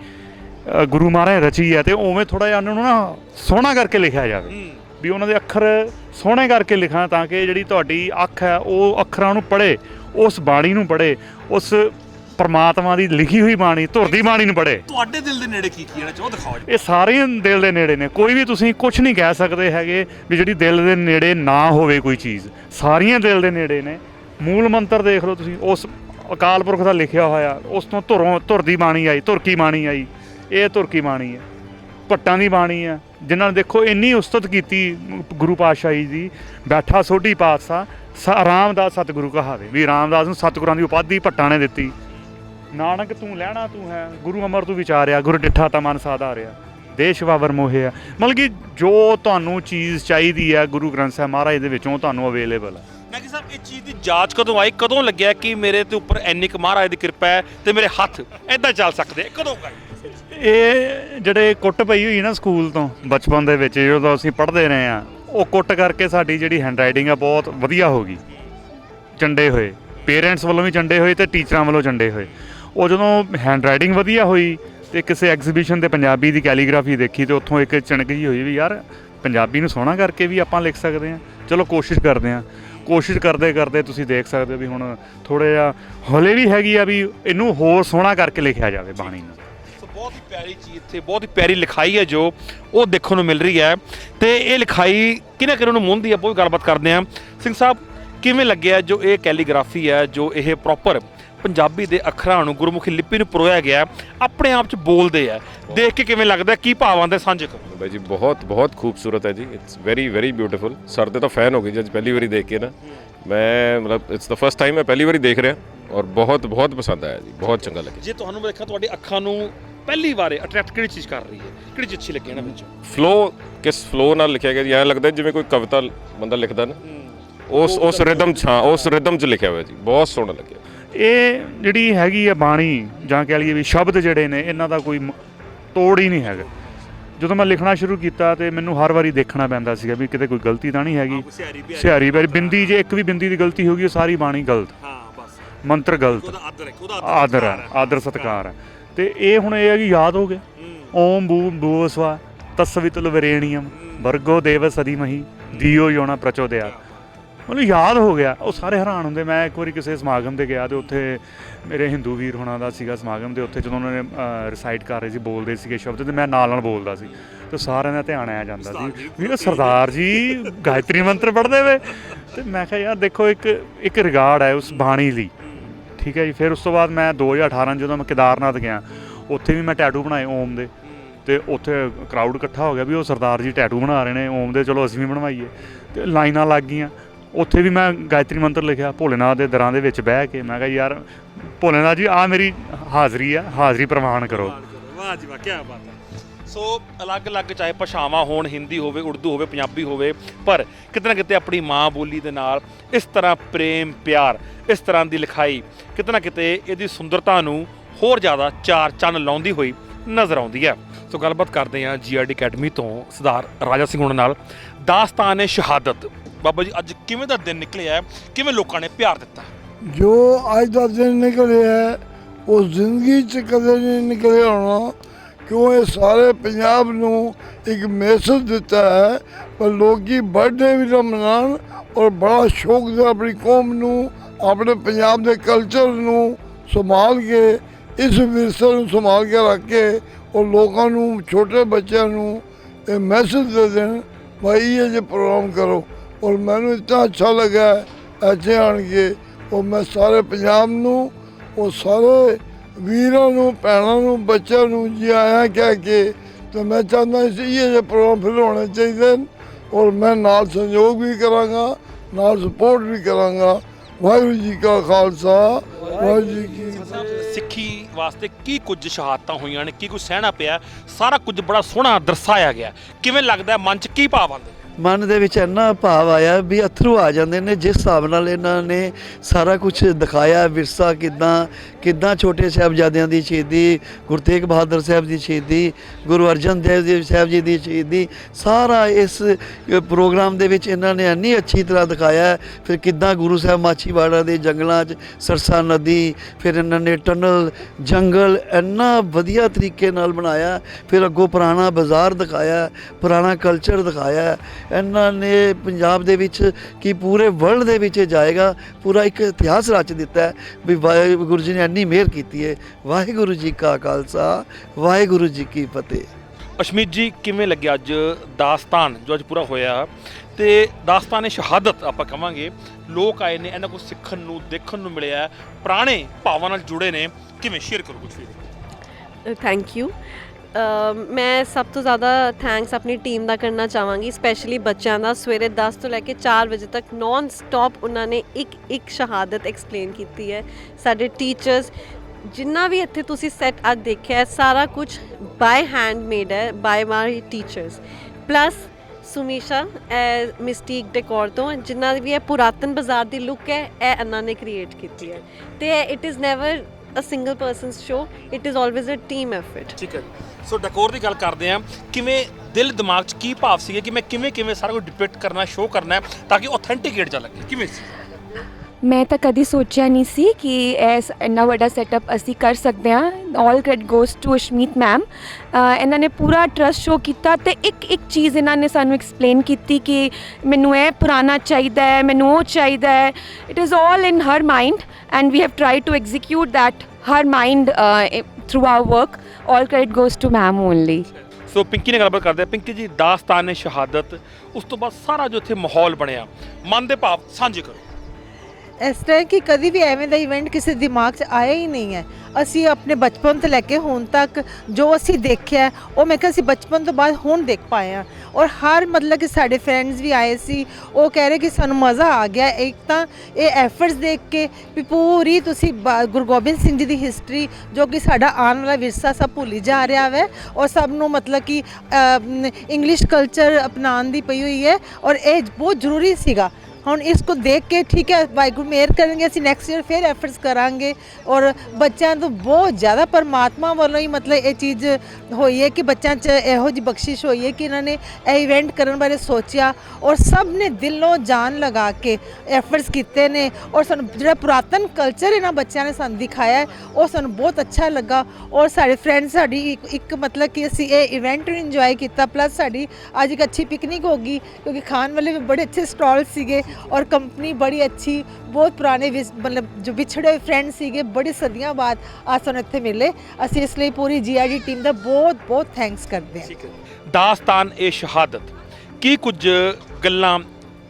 ਗੁਰੂ ਮਹਾਰਾਜ ਰਚੀ ਹੈ ਤੇ ਉਵੇਂ ਥੋੜਾ ਜਿਹਾ ਉਹਨਾਂ ਨੂੰ ਨਾ ਸੋਹਣਾ ਕਰਕੇ ਲਿਖਿਆ ਜਾਵੇ। ਵੀ ਉਹਨਾਂ ਦੇ ਅੱਖਰ ਸੋਹਣੇ ਕਰਕੇ ਲਿਖਾਂ ਤਾਂ ਕਿ ਜਿਹੜੀ ਤੁਹਾਡੀ ਅੱਖ ਹੈ ਉਹ ਅੱਖਰਾਂ ਨੂੰ ਪੜ੍ਹੇ ਉਸ ਬਾਣੀ ਨੂੰ ਪੜ੍ਹੇ ਉਸ ਪਰਮਾਤਮਾ ਦੀ ਲਿਖੀ ਹੋਈ ਬਾਣੀ ਧੁਰ ਦੀ ਬਾਣੀ ਨੂੰ ਪੜ੍ਹੇ। ਤੁਹਾਡੇ ਦਿਲ ਦੇ ਨੇੜੇ ਕੀ ਕੀ ਹੈ? ਚੋ ਦਿਖਾਓ ਜੀ। ਇਹ ਸਾਰੇ ਦਿਲ ਦੇ ਨੇੜੇ ਨੇ। ਕੋਈ ਵੀ ਤੁਸੀਂ ਕੁਝ ਨਹੀਂ ਕਹਿ ਸਕਦੇ ਹੈਗੇ ਵੀ ਜਿਹੜੀ ਦਿਲ ਦੇ ਨੇੜੇ ਨਾ ਹੋਵੇ ਕੋਈ ਚੀਜ਼। ਸਾਰੀਆਂ ਦਿਲ ਦੇ ਨੇੜੇ ਨੇ। ਮੂਲ ਮੰਤਰ ਦੇਖ ਲਓ ਤੁਸੀਂ ਉਸ ਅਕਾਲ ਪੁਰਖ ਦਾ ਲਿਖਿਆ ਹੋਇਆ ਉਸ ਤੋਂ ਧੁਰੋਂ ਧੁਰ ਦੀ ਬਾਣੀ ਆਈ ਧੁਰ ਕੀ ਬਾਣੀ ਆਈ। ਇਹ ਧੁਰ ਕੀ ਬਾਣੀ ਹੈ? ਭੱਟਾਂ ਦੀ ਬਾਣੀ ਆ ਜਿਨ੍ਹਾਂ ਨੇ ਦੇਖੋ ਇੰਨੀ ਉਸਤਤ ਕੀਤੀ ਗੁਰੂ ਪਾਤਸ਼ਾਹੀ ਦੀ ਬੈਠਾ ਸੋਢੀ ਪਾਤਸ਼ਾਹ ਸ- ਰਾਮਦਾਸ ਸਤਿਗੁਰੂ ਕਹਾਵੇ। ਵੀ ਰਾਮਦਾਸ ਨੂੰ ਸਤਿਗੁਰਾਂ ਦੀ ਉਪਾਧੀ ਭੱਟਾਂ ਨੇ ਦਿੱਤੀ। ਨਾਨਕ ਤੂੰ ਲੈਣਾ ਤੂੰ ਹੈ ਗੁਰੂ ਅਮਰ ਤੂੰ ਵਿਚਾਰਿਆ ਗੁਰ ਡਿੱਠਾ ਤਾਂ ਮਨ ਸਾਧਾਰਿਆ। ਦੇਸ਼ ਵਾਵਰ ਮੋਹਿਆ। ਮਤਲਬ ਕਿ ਜੋ ਤੁਹਾਨੂੰ ਚੀਜ਼ ਚਾਹੀਦੀ ਹੈ ਗੁਰੂ ਗ੍ਰੰਥ ਸਾਹਿਬ ਮਹਾਰਾਜ ਦੇ ਵਿੱਚੋਂ ਤੁਹਾਨੂੰ ਅਵੇਲੇਬਲ ਹੈ। ਮੈਂ ਕਿ ਸਾਹਿਬ ਇਹ ਚੀਜ਼ ਦੀ ਜਾਂਚ ਕਦੋਂ ਆਈ? ਕਦੋਂ ਲੱਗਿਆ ਕਿ ਮੇਰੇ ਤੇ ਉੱਪਰ ਕੁ ਮਹਾਰਾਜ ਦੀ ਕਿਰਪਾ ਹੈ ਤੇ ਮੇਰੇ ਹੱਥ ਐਦਾਂ ਚੱਲ ਸਕਦੇ ਆ? ਕਦੋਂ ਗਏ ਇਹ ਜਿਹੜੇ ਕੁੱਟ ਪਈ ਹੋਈ ਨਾ ਸਕੂਲ ਤੋਂ ਬਚਪਨ ਦੇ ਵਿੱਚ ਜਦੋਂ ਅਸੀਂ ਪੜ੍ਹਦੇ ਰਹੇ ਆ ਉਹ ਕੁੱਟ ਕਰਕੇ ਸਾਡੀ ਜਿਹੜੀ ਹੈਂਡਰਾਈਟਿੰਗ ਆ ਬਹੁਤ ਵਧੀਆ ਹੋ ਗਈ। ਚੰਡੇ ਹੋਏ। ਪੇਰੈਂਟਸ ਵੱਲੋਂ ਵੀ ਚੰਡੇ ਹੋਏ ਤੇ ਟੀਚਰਾਂ ਵੱਲੋਂ ਚੰਡੇ ਹੋਏ। ਉਹ ਜਦੋਂ ਹੈਂਡਰਾਈਟਿੰਗ ਵਧੀਆ ਹੋਈ ਤੇ ਕਿਸੇ ਐਗਜ਼ੀਬਿਸ਼ਨ ਤੇ ਪੰਜਾਬੀ ਦੀ ਕੈਲੀਗ੍ਰਾਫੀ ਦੇਖੀ ਤੇ ਉੱਥੋਂ ਇੱਕ ਚਣਕ ਜੀ ਹੋਈ ਵੀ ਯਾਰ ਪੰਜਾਬੀ ਨੂੰ ਸੋਹਣਾ ਕਰਕੇ ਵੀ ਆਪਾਂ ਲਿਖ ਸਕਦੇ ਆ ਚਲੋ ਕੋਸ਼ਿਸ਼ ਕਰਦੇ ਆ ਕੋਸ਼ਿਸ਼ ਕਰਦੇ ਕਰਦੇ ਤੁਸੀਂ ਦੇਖ ਸਕਦੇ ਹੋ ਵੀ ਹੁਣ ਥੋੜਾ ਜਿਹਾ ਹਲੇ ਵੀ ਹੈਗੀ ਆ ਵੀ ਇਹਨੂੰ ਹੋਰ ਸੋਹਣਾ ਕਰਕੇ ਲਿਖਿਆ ਜਾਵੇ ਬਾਣੀ ਨੂੰ। ਬਹੁਤ ਹੀ ਪਿਆਰੀ ਚੀਜ਼ ਇੱਥੇ, ਬਹੁਤ ਹੀ ਪਿਆਰੀ ਲਿਖਾਈ ਹੈ ਜੋ ਉਹ ਦੇਖਣ ਨੂੰ ਮਿਲ ਰਹੀ ਹੈ। ਤੇ ਇਹ ਲਿਖਾਈ ਕਿਹਨਾਂ ਕਿਹਨਾਂ ਨੂੰ ਮੁੰਦੀ ਹੈ ਬਹੁਤ ਗੱਲਬਾਤ ਕਰਦੇ ਆ ਸਿੰਘ ਸਾਹਿਬ, ਕਿਵੇਂ ਲੱਗਿਆ ਜੋ ਇਹ ਕੈਲੀਗ੍ਰਾਫੀ ਹੈ, ਜੋ ਇਹ ਪ੍ਰੋਪਰ ਪੰਜਾਬੀ ਦੇ ਅੱਖਰਾਂ ਨੂੰ ਗੁਰਮੁਖੀ ਲਿਪੀ ਨੂੰ ਪਰੋਇਆ ਗਿਆ ਆਪਣੇ ਆਪ ਚ ਬੋਲਦੇ ਆ। ਦੇਖ ਕੇ ਕਿਵੇਂ ਲੱਗਦਾ ਕੀ ਭਾਵਾਂ ਦੇ ਸਾਂਝੇ ਕਰੋ? ਬਾਈ ਜੀ ਬਹੁਤ ਬਹੁਤ ਖੂਬਸੂਰਤ ਹੈ ਜੀ। It's very very beautiful sir ਦੇ ਤਾਂ ਫੈਨ ਹੋ ਗਏ ਜੀ ਅੱਜ ਪਹਿਲੀ ਵਾਰੀ ਦੇਖ ਕੇ ਨਾ। ਮੈਂ ਮਤਲਬ ਇਟਸ ਦਾ ਫਰਸਟ ਟਾਈਮ ਮੈਂ ਪਹਿਲੀ ਵਾਰੀ ਦੇਖ ਰਿਹਾ ਔਰ ਬਹੁਤ ਬਹੁਤ ਪਸੰਦ ਆਇਆ ਜੀ। ਬਹੁਤ ਚੰਗਾ ਲੱਗਿਆ। ਜੇ ਤੁਹਾਨੂੰ ਮੈਂ ਦੇਖਾਂ ਤੁਹਾਡੀ ਅੱਖਾਂ ਨੂੰ ਪਹਿਲੀ ਵਾਰੇ ਅਟਰੈਕਟ ਕਿਹੜੀ ਚੀਜ਼ ਕਰ ਰਹੀ ਹੈ? ਕਿਹੜੀ ਚੀਜ਼ ਅੱਛੀ ਲੱਗੀ ਇਹਨਾਂ ਵਿੱਚ? ਫਲੋ ਕਿਸ ਫਲੋ ਨਾਲ ਲਿਖਿਆ ਗਿਆ ਜੀ? ਐਂ ਲੱਗਦਾ ਜਿਵੇਂ ਕੋਈ ਕਵਿਤਾ ਬੰਦਾ ਲਿਖਦਾ ਨਾ। ਉਸ ਉਸ ਰਿਦਮ ਹਾਂ ਉਸ ਰਿਦਮ ਚ ਲਿਖਿਆ ਹੋਇਆ ਜੀ। ਬਹੁਤ ਸੋਹਣਾ ਲੱਗਿਆ। ਇਹ ਜਿਹੜੀ ਹੈਗੀ ਆ ਬਾਣੀ ਜਾਂ ਕਹਿ ਲਈਏ ਵੀ ਸ਼ਬਦ ਜਿਹੜੇ ਨੇ ਇਹਨਾਂ ਦਾ ਕੋਈ ਮ- ਤੋੜ ਹੀ ਨਹੀਂ ਹੈਗਾ। ਜਦੋਂ ਮੈਂ ਲਿਖਣਾ ਸ਼ੁਰੂ ਕੀਤਾ ਤੇ ਮੈਨੂੰ ਹਰ ਵਾਰੀ ਦੇਖਣਾ ਪੈਂਦਾ ਸੀਗਾ ਵੀ ਕਿਤੇ ਕੋਈ ਗਲਤੀ ਤਾਂ ਨਹੀਂ ਹੈਗੀ। ਸਿਆਰੀ ਵੀ ਸਿਹਾਰੀ ਵਾਰੀ ਬਿੰਦੀ ਜੇ ਇੱਕ ਵੀ ਬਿੰਦੀ ਦੀ ਗਲਤੀ ਹੋ ਗਈ ਉਹ ਸਾਰੀ ਬਾਣੀ ਗਲਤ। ਹਾਂ ਬਸ। ਮੰਤਰ ਗਲਤ। ਉਹਦਾ ਆਦਰ ਹੈ ਉਹਦਾ ਆਦਰ ਹੈ ਆਦਰ ਸਤਕਾਰ ਹੈ। ਤੇ ਇਹ ਹੁਣ ਇਹ ਹੈ ਕਿ ਯਾਦ ਹੋ ਗਿਆ। ਓਮ ਬੂ ਬੂਸਵਾ ਤਸਵਿਤੁਲ ਵਰੇਣੀਯਮ ਵਰਗੋ ਦੇਵ ਸਦੀ ਮਹੀ ਦਿਓ ਯੋਨਾ ਪ੍ਰਚੋਦਿਆ ਮੈਨੂੰ ਯਾਦ ਹੋ ਗਿਆ। ਉਹ ਸਾਰੇ ਹੈਰਾਨ ਹੁੰਦੇ। ਮੈਂ ਇੱਕ ਵਾਰੀ ਕਿਸੇ ਸਮਾਗਮ ਤੇ ਗਿਆ ਤੇ ਉੱਥੇ ਮੇਰੇ ਹਿੰਦੂ ਵੀਰ ਹੋਣਾ ਦਾ ਸੀਗਾ ਸਮਾਗਮ ਤੇ ਉੱਥੇ ਜਦੋਂ ਉਹਨਾਂ ਨੇ ਰਿਸਾਈਟ ਕਰ ਰਹੇ ਸੀ ਬੋਲਦੇ ਸੀਗੇ ਸ਼ਬਦ ਤੇ ਮੈਂ ਨਾਲ ਨਾਲ ਬੋਲਦਾ ਸੀ। ਤੇ ਸਾਰਿਆਂ ਦਾ ਧਿਆਨ ਆਇਆ ਜਾਂਦਾ ਸੀ। ਵੀ ਇਹ ਸਰਦਾਰ ਜੀ ਗਾਇਤਰੀ ਮੰਤਰ ਪੜ੍ਹਦੇ ਵੇ? ਤੇ ਮੈਂ ਕਿਹਾ ਯਾਰ ਦੇਖੋ ਇੱਕ ਇੱਕ ਰਿਗਾਰਡ ਹੈ ਉਸ ਬਾਣੀ ਲਈ। ਠੀਕ ਹੈ ਜੀ। ਫਿਰ ਉਸ ਤੋਂ ਬਾਅਦ ਮੈਂ 2018 ਜਦੋਂ ਮੈਂ ਕੇਦਾਰਨਾਥ ਗਿਆ ਉੱਥੇ ਵੀ ਮੈਂ ਟੈਟੂ ਬਣਾਏ ਓਮ ਦੇ। ਤੇ ਉੱਥੇ ਕਰਾਊਡ ਇਕੱਠਾ ਹੋ ਗਿਆ ਵੀ ਉਹ ਸਰਦਾਰ ਜੀ ਟੈਟੂ ਬਣਾ ਰਹੇ ਨੇ ਓਮ ਦੇ ਚਲੋ ਅਸੀਂ ਵੀ ਬਣਵਾਈਏ। ਤੇ ਲਾਈਨਾਂ ਲੱਗ ਗਈਆਂ। ਉੱਥੇ ਵੀ ਮੈਂ ਗਾਇਤਰੀ ਮੰਤਰ ਲਿਖਿਆ, ਭੋਲੇਨਾਥ ਦੇ ਦਰਾਂ ਦੇ ਵਿੱਚ ਬਹਿ ਕੇ ਮੈਂ ਕਿਹਾ, ਯਾਰ, ਭੋਲੇਨਾਥ ਜੀ ਆ ਮੇਰੀ ਹਾਜ਼ਰੀ ਆ, ਹਾਜ਼ਰੀ ਪ੍ਰਵਾਨ ਕਰੋ। ਵਾਹ ਜੀ ਵਾਹ ਕੀ ਬਾਤ ਹੈ। ਸੋ, ਅਲੱਗ-ਅਲੱਗ ਚਾਹੇ ਭਾਸ਼ਾਵਾਂ ਹੋਣ, ਹਿੰਦੀ ਹੋਵੇ, ਉਰਦੂ ਹੋਵੇ, ਪੰਜਾਬੀ ਹੋਵੇ, ਪਰ ਕਿਤੇ ਨਾ ਕਿਤੇ ਆਪਣੀ ਮਾਂ ਬੋਲੀ ਦੇ ਨਾਲ ਇਸ ਤਰ੍ਹਾਂ ਪ੍ਰੇਮ, ਪਿਆਰ, ਇਸ ਤਰ੍ਹਾਂ ਦੀ ਲਿਖਾਈ ਕਿਤੇ ਨਾ ਕਿਤੇ ਇਹਦੀ ਸੁੰਦਰਤਾ ਨੂੰ ਹੋਰ ਜ਼ਿਆਦਾ ਚਾਰ ਚੰਨ ਲਾਉਂਦੀ ਹੋਈ ਨਜ਼ਰ ਆਉਂਦੀ ਹੈ। ਸੋ ਗੱਲਬਾਤ ਕਰਦੇ ਹਾਂ ਜੀਆਰਡੀ ਅਕੈਡਮੀ ਤੋਂ ਸਰਦਾਰ ਰਾਜਾ ਸਿੰਘ ਹੁਣਾਂ ਨਾਲ। ਦਾਸਤਾਨ ਏ ਸ਼ਹਾਦਤ ਬਾਬਾ ਜੀ ਅੱਜ ਕਿਵੇਂ ਦਾ ਦਿਨ ਨਿਕਲਿਆ ਹੈ? ਕਿਵੇਂ ਲੋਕਾਂ ਨੇ ਪਿਆਰ ਦਿੱਤਾ? ਜੋ ਅੱਜ ਦਾ ਦਿਨ ਨਿਕਲਿਆ ਹੈ, ਉਹ ਜ਼ਿੰਦਗੀ 'ਚ ਕਦੇ ਨਹੀਂ ਨਿਕਲਿਆ ਹੋਣਾ। ਕਿਉਂ ਇਹ ਸਾਰੇ ਪੰਜਾਬ ਨੂੰ ਇੱਕ ਮੈਸੇਜ ਦਿੱਤਾ ਹੈ ਪਰ ਲੋਕੀ ਬਰਥਡੇ ਵੀ ਨਾ ਮਨਾਉਣ ਔਰ ਬੜਾ ਸ਼ੌਕ ਨਾਲ ਆਪਣੀ ਕੌਮ ਨੂੰ ਆਪਣੇ ਪੰਜਾਬ ਦੇ ਕਲਚਰ ਨੂੰ ਸੰਭਾਲ ਕੇ ਇਸ ਵਿਰਸੇ ਨੂੰ ਸੰਭਾਲ ਕੇ ਰੱਖ ਕੇ ਔਰ ਲੋਕਾਂ ਨੂੰ ਛੋਟੇ ਬੱਚਿਆਂ ਨੂੰ ਇਹ ਮੈਸੇਜ ਦੇ ਦੇਣ। ਭਾਈ ਇਹ ਜੇ ਪ੍ਰੋਗਰਾਮ ਕਰੋ। ਔਰ ਮੈਨੂੰ ਇतना ਅੱਛਾ ਲੱਗਾ ਇੱਥੇ ਆਣ ਕੇ ਉਹ ਮੈਂ ਸਾਰੇ ਪੰਜਾਬ ਨੂੰ ਉਹ ਸਾਰੇ ਵੀਰਾਂ ਨੂੰ, ਭੈਣਾਂ ਨੂੰ, ਬੱਚਿਆਂ ਨੂੰ ਜੀ ਆਇਆਂ ਕਹਿ ਕੇ, ਤੇ ਮੈਂ ਚਾਹੁੰਦਾ ਸੀ ਇਹ ਜਿਹੇ ਪ੍ਰੋਗਰਾਮ ਫਿਰ ਹੋਣੇ ਚਾਹੀਦੇ ਨੇ ਔਰ ਮੈਂ ਨਾਲ ਸਹਿਯੋਗ ਵੀ ਕਰਾਂਗਾ, ਨਾਲ ਸਪੋਰਟ ਵੀ ਕਰਾਂਗਾ। ਵਾਹਿਗੁਰੂ ਜੀ ਕਾ ਖਾਲਸਾ, ਵਾਹਿਗੁਰੂ ਜੀ ਕੀ ਸਿੱਖੀ ਵਾਸਤੇ ਕੀ ਕੁਝ ਸ਼ਹਾਦਤਾਂ ਹੋਈਆਂ ਨੇ, ਕੀ ਕੁਝ ਸਹਿਣਾ ਪਿਆ, ਸਾਰਾ ਕੁਝ ਬੜਾ ਸੋਹਣਾ ਦਰਸਾਇਆ ਗਿਆ। ਕਿਵੇਂ ਲੱਗਦਾ ਮਨ 'ਚ ਕੀ ਭਾਵ ਆਉਂਦੇ ਮਨ ਦੇ ਵਿੱਚ ਇੰਨਾ ਭਾਵ ਆਇਆ ਵੀ ਅਥਰੂ ਆ ਜਾਂਦੇ ਨੇ, ਜਿਸ ਹਿਸਾਬ ਨਾਲ ਇਹਨਾਂ ਨੇ ਸਾਰਾ ਕੁਝ ਦਿਖਾਇਆ, ਵਿਰਸਾ ਕਿਦਾਂ ਕਿਦਾਂ ਛੋਟੇ ਸਾਹਿਬਜ਼ਾਦਿਆਂ ਦੀ ਸ਼ਹੀਦੀ, ਗੁਰੂ ਤੇਗ ਬਹਾਦਰ ਸਾਹਿਬ ਦੀ ਸ਼ਹੀਦੀ, ਗੁਰੂ ਅਰਜਨ ਦੇਵ ਜੀ ਸਾਹਿਬ ਜੀ ਦੀ ਸ਼ਹੀਦੀ, ਸਾਰਾ ਇਸ ਪ੍ਰੋਗਰਾਮ ਦੇ ਵਿੱਚ ਇਹਨਾਂ ਨੇ ਇੰਨੀ ਅੱਛੀ ਤਰ੍ਹਾਂ ਦਿਖਾਇਆ, ਫਿਰ ਕਿਦਾਂ ਗੁਰੂ ਸਾਹਿਬ ਮਾਛੀਵਾੜਾ ਦੇ ਜੰਗਲਾਂ 'ਚ ਸਰਸਾ ਨਦੀ, ਫਿਰ ਇਹਨਾਂ ਨੇ ਟਨਲ, ਜੰਗਲ ਇੰਨਾ ਵਧੀਆ ਤਰੀਕੇ ਨਾਲ ਬਣਾਇਆ, ਫਿਰ ਅੱਗੋਂ ਪੁਰਾਣਾ ਬਾਜ਼ਾਰ ਦਿਖਾਇਆ, ਪੁਰਾਣਾ ਕਲਚਰ ਦਿਖਾਇਆ ਇਹਨਾਂ ਨੇ ਪੰਜਾਬ ਦੇ ਵਿੱਚ ਕੀ ਪੂਰੇ ਵਰਲਡ ਦੇ ਵਿੱਚ ਇਹ ਜਾਏਗਾ ਪੂਰਾ ਇੱਕ ਇਤਿਹਾਸ ਰਚ ਦਿੱਤਾ ਹੈ ਵੀ ਵਾਹਿਗੁਰੂ ਜੀ ਨੇ ਇੰਨੀ ਮਿਹਰ ਕੀਤੀ ਹੈ। ਵਾਹਿਗੁਰੂ ਜੀ ਕਾ ਖਾਲਸਾ ਵਾਹਿਗੁਰੂ ਜੀ ਕੀ ਫਤਿਹ। ਅਸ਼ਮੀਤ ਜੀ ਕਿਵੇਂ ਲੱਗਿਆ ਅੱਜ ਦਾਸਤਾਨ ਜੋ ਅੱਜ ਪੂਰਾ ਹੋਇਆ? ਤੇ ਦਾਸਤਾਨ ਸ਼ਹਾਦਤ ਆਪਾਂ ਕਵਾਂਗੇ। ਲੋਕ ਆਏ ਨੇ ਇਹਨਾਂ ਕੁਝ ਸਿੱਖਣ ਨੂੰ ਦੇਖਣ ਨੂੰ ਮਿਲਿਆ ਪੁਰਾਣੇ ਭਾਵਾਂ ਨਾਲ ਜੁੜੇ ਨੇ। ਕਿਵੇਂ? ਸ਼ੇਅਰ ਕਰੋ ਕੁਝ ਵੀ। ਥੈਂਕ ਯੂ ਮੈਂ ਸਭ ਤੋਂ ਜ਼ਿਆਦਾ ਥੈਂਕਸ ਆਪਣੀ ਟੀਮ ਦਾ ਕਰਨਾ ਚਾਹਾਂਗੀ ਸਪੈਸ਼ਲੀ ਬੱਚਿਆਂ ਦਾ। ਸਵੇਰੇ 10 ਤੋਂ ਲੈ ਕੇ 4 ਵਜੇ ਤੱਕ ਨਾਨ ਸਟਾਪ ਉਹਨਾਂ ਨੇ ਇੱਕ ਇੱਕ ਸ਼ਹਾਦਤ ਐਕਸਪਲੇਨ ਕੀਤੀ ਹੈ। ਸਾਡੇ ਟੀਚਰਸ ਜਿੰਨਾ ਵੀ ਇੱਥੇ ਤੁਸੀਂ ਸੈਟ ਅੱਜ ਦੇਖਿਆ ਸਾਰਾ ਕੁਝ ਬਾਈ ਹੈਂਡ ਮੇਡ ਹੈ ਬਾਈ ਮਾਈ ਟੀਚਰਸ ਪਲੱਸ ਸੁਮੀਸ਼ਾ ਐ ਮਿਸਟੀਕ ਡੈਕੋਰ ਤੋਂ, ਜਿੰਨਾ ਵੀ ਇਹ ਪੁਰਾਤਨ ਬਾਜ਼ਾਰ ਦੀ ਲੁੱਕ ਹੈ, ਇਹ ਇਹਨਾਂ ਨੇ ਕ੍ਰੀਏਟ ਕੀਤੀ ਹੈ। ਤੇ it is never a single person's show it is always a team effort ਠੀਕ ਹੈ। ਸੋ ਡੈਕੋਰ ਦੀ ਗੱਲ ਕਰਦੇ ਆ ਕਿਵੇਂ ਦਿਲ ਦਿਮਾਗ 'ਚ ਕੀ ਭਾਵ ਸੀਗੇ ਕਿ ਮੈਂ ਕਿਵੇਂ ਕਿਵੇਂ ਸਾਰਾ ਕੁਝ ਡਿਪਿਕਟ ਕਰਨਾ ਸ਼ੋਅ ਕਰਨਾ ਹੈ ਤਾਂ ਕਿ ਆਥੈਂਟਿਕੇਟ ਜਾ ਲੱਗੇ? ਕਿਵੇਂ ਸੀ? ਮੈਂ ਤਾਂ ਕਦੀ ਸੋਚਿਆ ਨਹੀਂ ਸੀ ਕਿ ਐਸ ਇੰਨਾ ਵੱਡਾ ਸੈਟਅਪ ਅਸੀਂ ਕਰ ਸਕਦੇ ਹਾਂ। All credit goes to Ashmeet ma'am ਇਹਨਾਂ ਨੇ ਪੂਰਾ ਟਰਸਟ ਸ਼ੋ ਕੀਤਾ ਤੇ ਇੱਕ ਇੱਕ ਚੀਜ਼ ਇਹਨਾਂ ਨੇ ਸਾਨੂੰ ਐਕਸਪਲੇਨ ਕੀਤੀ ਕਿ ਮੈਨੂੰ ਇਹ ਪੁਰਾਣਾ ਚਾਹੀਦਾ ਹੈ, ਮੈਨੂੰ ਉਹ ਚਾਹੀਦਾ ਹੈ। It is all in her mind and we have tried to execute that her mind through our work all credit goes to ma'am only so Pinky ਨੇ ਗੱਲਬਾਤ ਕਰਦੇ ਆ। ਪਿੰਕੀ ਜੀ, ਦਾਸਤਾਨ ਏ ਸ਼ਹਾਦਤ। ਉਸ ਤੋਂ ਬਾਅਦ ਸਾਰਾ ਜੋ ਇੱਥੇ ਮਾਹੌਲ ਬਣਿਆ, ਮਨ ਦੇ ਭਾਵ ਸਾਂਝੇ ਕਰੋ। ਇਸ ਤਰ੍ਹਾਂ ਕਿ ਕਦੀ ਵੀ ਐਵੇਂ ਦਾ ਇਵੈਂਟ ਕਿਸੇ ਦਿਮਾਗ 'ਚ ਆਇਆ ਹੀ ਨਹੀਂ ਹੈ। ਅਸੀਂ ਆਪਣੇ ਬਚਪਨ ਤੋਂ ਲੈ ਕੇ ਹੁਣ ਤੱਕ ਜੋ ਅਸੀਂ ਦੇਖਿਆ, ਉਹ ਮੈਂ ਕਿਹਾ ਅਸੀਂ ਬਚਪਨ ਤੋਂ ਬਾਅਦ ਹੁਣ ਦੇਖ ਪਾਏ ਹਾਂ। ਔਰ ਹਰ ਮਤਲਬ ਕਿ ਸਾਡੇ ਫਰੈਂਡਸ ਵੀ ਆਏ ਸੀ, ਉਹ ਕਹਿ ਰਹੇ ਕਿ ਸਾਨੂੰ ਮਜ਼ਾ ਆ ਗਿਆ। ਇੱਕ ਤਾਂ ਇਹ ਐਫਰਟਸ ਦੇਖ ਕੇ ਵੀ ਪੂਰੀ ਤੁਸੀਂ ਬਾ- ਗੁਰੂ ਗੋਬਿੰਦ ਸਿੰਘ ਜੀ ਦੀ ਹਿਸਟਰੀ ਜੋ ਕਿ ਸਾਡਾ ਆਉਣ ਵਾਲਾ ਵਿਰਸਾ ਸਭ ਭੁੱਲੀ ਜਾ ਰਿਹਾ ਵੈ। ਔਰ ਸਭ ਨੂੰ ਮਤਲਬ ਕਿ ਇੰਗਲਿਸ਼ ਕਲਚਰ ਅਪਣਾਉਣ ਦੀ ਪਈ ਹੋਈ ਹੈ। ਔਰ ਇਹ ਬਹੁਤ ਜ਼ਰੂਰੀ ਸੀਗਾ। ਹੁਣ ਇਸ ਕੋ ਦੇਖ ਕੇ ਠੀਕ ਹੈ, ਵਾਹਿਗੁਰੂ ਮਿਹਰ ਕਰਨਗੇ, ਅਸੀਂ ਨੈਕਸਟ ਈਅਰ ਫਿਰ ਐਫਰਟਸ ਕਰਾਂਗੇ ਔਰ ਬੱਚਿਆਂ ਤੋਂ ਬਹੁਤ ਜ਼ਿਆਦਾ ਪਰਮਾਤਮਾ ਵੱਲੋਂ ਹੀ ਮਤਲਬ ਇਹ ਚੀਜ਼ ਹੋਈ ਹੈ ਕਿ ਬੱਚਿਆਂ 'ਚ ਇਹੋ ਜਿਹੀ ਬਖਸ਼ਿਸ਼ ਹੋਈ ਹੈ ਕਿ ਇਹਨਾਂ ਨੇ ਇਹ ਇਵੈਂਟ ਕਰਨ ਬਾਰੇ ਸੋਚਿਆ ਔਰ ਸਭ ਨੇ ਦਿਲੋਂ ਜਾਨ ਲਗਾ ਕੇ ਐਫਰਟਸ ਕੀਤੇ ਨੇ ਔਰ ਸਾਨੂੰ ਜਿਹੜਾ ਪੁਰਾਤਨ ਕਲਚਰ ਇਹਨਾਂ ਬੱਚਿਆਂ ਨੇ ਸਾਨੂੰ ਦਿਖਾਇਆ ਉਹ ਸਾਨੂੰ ਬਹੁਤ ਅੱਛਾ ਲੱਗਾ ਔਰ ਸਾਡੇ ਫਰੈਂਡ ਸਾਡੀ ਇੱਕ- ਇੱਕ ਮਤਲਬ ਕਿ ਅਸੀਂ ਇਹ ਇਵੈਂਟ ਨੂੰ ਇੰਜੋਏ ਕੀਤਾ ਪਲੱਸ ਸਾਡੀ ਅੱਜ ਇੱਕ ਅੱਛੀ ਪਿਕਨਿਕ ਹੋ ਗਈ ਕਿਉਂਕਿ ਖਾਣ ਵਾਲੇ ਵੀ ਬੜੇ ਅੱਛੇ ਸਟਾਲ ਸੀਗੇ ਔਰ ਕੰਪਨੀ ਬੜੀ ਅੱਛੀ ਬਹੁਤ ਪੁਰਾਣੇ ਮਤਲਬ ਜੋ ਵਿਛੜੇ ਹੋਏ ਫਰੈਂਡ ਸੀਗੇ ਬੜੀ ਸਦੀਆਂ ਬਾਅਦ ਅੱਜ ਸਾਨੂੰ ਇੱਥੇ ਮਿਲੇ ਅਸੀਂ ਇਸ ਲਈ ਪੂਰੀ ਜੀਆਈਡੀ ਟੀਮ ਦਾ ਬਹੁਤ ਬਹੁਤ ਥੈਂਕਸ ਕਰਦੇ ਹਾਂ ਦਾਸਤਾਨ ਏ ਸ਼ਹਾਦਤ ਕੀ ਕੁਝ ਗੱਲਾਂ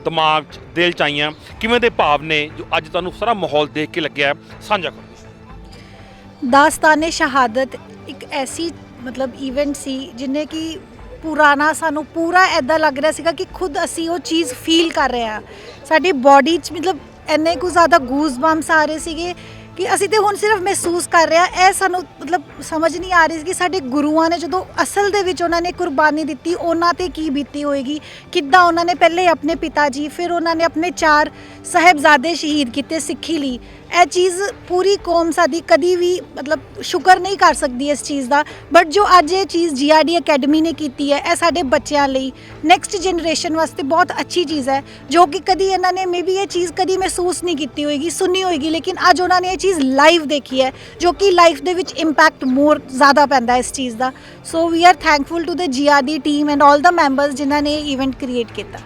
ਦਿਮਾਗ 'ਚ ਦਿਲ 'ਚ ਆਈਆਂ ਕਿਵੇਂ ਦੇ ਭਾਵ ਨੇ ਜੋ ਅੱਜ ਤੁਹਾਨੂੰ ਸਾਰਾ ਮਾਹੌਲ ਦੇਖ ਕੇ ਲੱਗਿਆ? ਸਾਂਝਾ ਕਰੋ ਦਾਸਤਾਨੇ ਸ਼ਹਾਦਤ ਇੱਕ ਐਸੀ ਮਤਲਬ ਇਵੈਂਟ ਸੀ ਜਿਨੇ ਕਿ ਪੁਰਾਣਾ ਸਾਨੂੰ ਪੂਰਾ ਐਦਾਂ ਲੱਗ ਰਿਹਾ ਸੀਗਾ ਕਿ ਖੁਦ ਅਸੀਂ ਉਹ ਚੀਜ਼ ਫੀਲ ਕਰ ਰਹੇ ਹਾਂ ਸਾਡੀ ਬਾਡੀ 'ਚ ਮਤਲਬ ਇੰਨੇ ਕੁ ਜ਼ਿਆਦਾ ਗੂਜ਼ ਬੰਪਸ ਆ ਰਹੇ ਸੀਗੇ ਕਿ ਅਸੀਂ ਤੇ ਹੁਣ ਸਿਰਫ ਮਹਿਸੂਸ ਕਰ ਰਹੇ ਹਾਂ, ਇਹ ਸਾਨੂੰ ਮਤਲਬ ਸਮਝ ਨਹੀਂ ਆ ਰਹੀ ਸੀ ਕਿ ਸਾਡੇ ਗੁਰੂਆਂ ਨੇ ਜਦੋਂ ਅਸਲ ਦੇ ਵਿੱਚ ਉਹਨਾਂ ਨੇ ਕੁਰਬਾਨੀ ਦਿੱਤੀ, ਉਹਨਾਂ ਤੇ ਕੀ ਬੀਤੀ ਹੋਏਗੀ? ਕਿੱਦਾਂ ਉਹਨਾਂ ਨੇ ਪਹਿਲੇ ਆਪਣੇ ਪਿਤਾ ਜੀ ਫਿਰ ਉਹਨਾਂ ਨੇ ਆਪਣੇ ਚਾਰ ਸਾਹਿਬਜ਼ਾਦੇ ਸ਼ਹੀਦ ਕੀਤੇ ਸਿੱਖੀ ਲਈ? ਇਹ ਚੀਜ਼ ਪੂਰੀ ਕੌਮ ਸਾਡੀ ਕਦੀ ਵੀ ਮਤਲਬ ਸ਼ੁਕਰ ਨਹੀਂ ਕਰ ਸਕਦੀ ਇਸ ਚੀਜ਼ ਦਾ। ਬਟ ਜੋ ਅੱਜ ਇਹ ਚੀਜ਼ ਜੀਆਰਡੀ ਅਕੈਡਮੀ ਨੇ ਕੀਤੀ ਹੈ, ਇਹ ਸਾਡੇ ਬੱਚਿਆਂ ਲਈ ਨੈਕਸਟ ਜਨਰੇਸ਼ਨ ਵਾਸਤੇ ਬਹੁਤ ਅੱਛੀ ਚੀਜ਼ ਹੈ, ਜੋ ਕਿ ਕਦੀ ਇਹਨਾਂ ਨੇ ਮੇਬੀ ਇਹ ਚੀਜ਼ ਕਦੀ ਮਹਿਸੂਸ ਨਹੀਂ ਕੀਤੀ ਹੋਏਗੀ, ਸੁਣੀ ਹੋਏਗੀ, ਲੇਕਿਨ ਅੱਜ ਉਹਨਾਂ ਨੇ ਇਹ ਚੀਜ਼ ਲਾਈਵ ਦੇਖੀ ਹੈ, ਜੋ ਕਿ ਲਾਈਫ ਦੇ ਵਿੱਚ ਇੰਪੈਕਟ ਮੋਰ ਜ਼ਿਆਦਾ ਪੈਂਦਾ ਇਸ ਚੀਜ਼ ਦਾ। So we are thankful to the GRD team and all the members ਜਿਨ੍ਹਾਂ ਨੇ ਇਵੈਂਟ ਕ੍ਰੀਏਟ ਕੀਤਾ।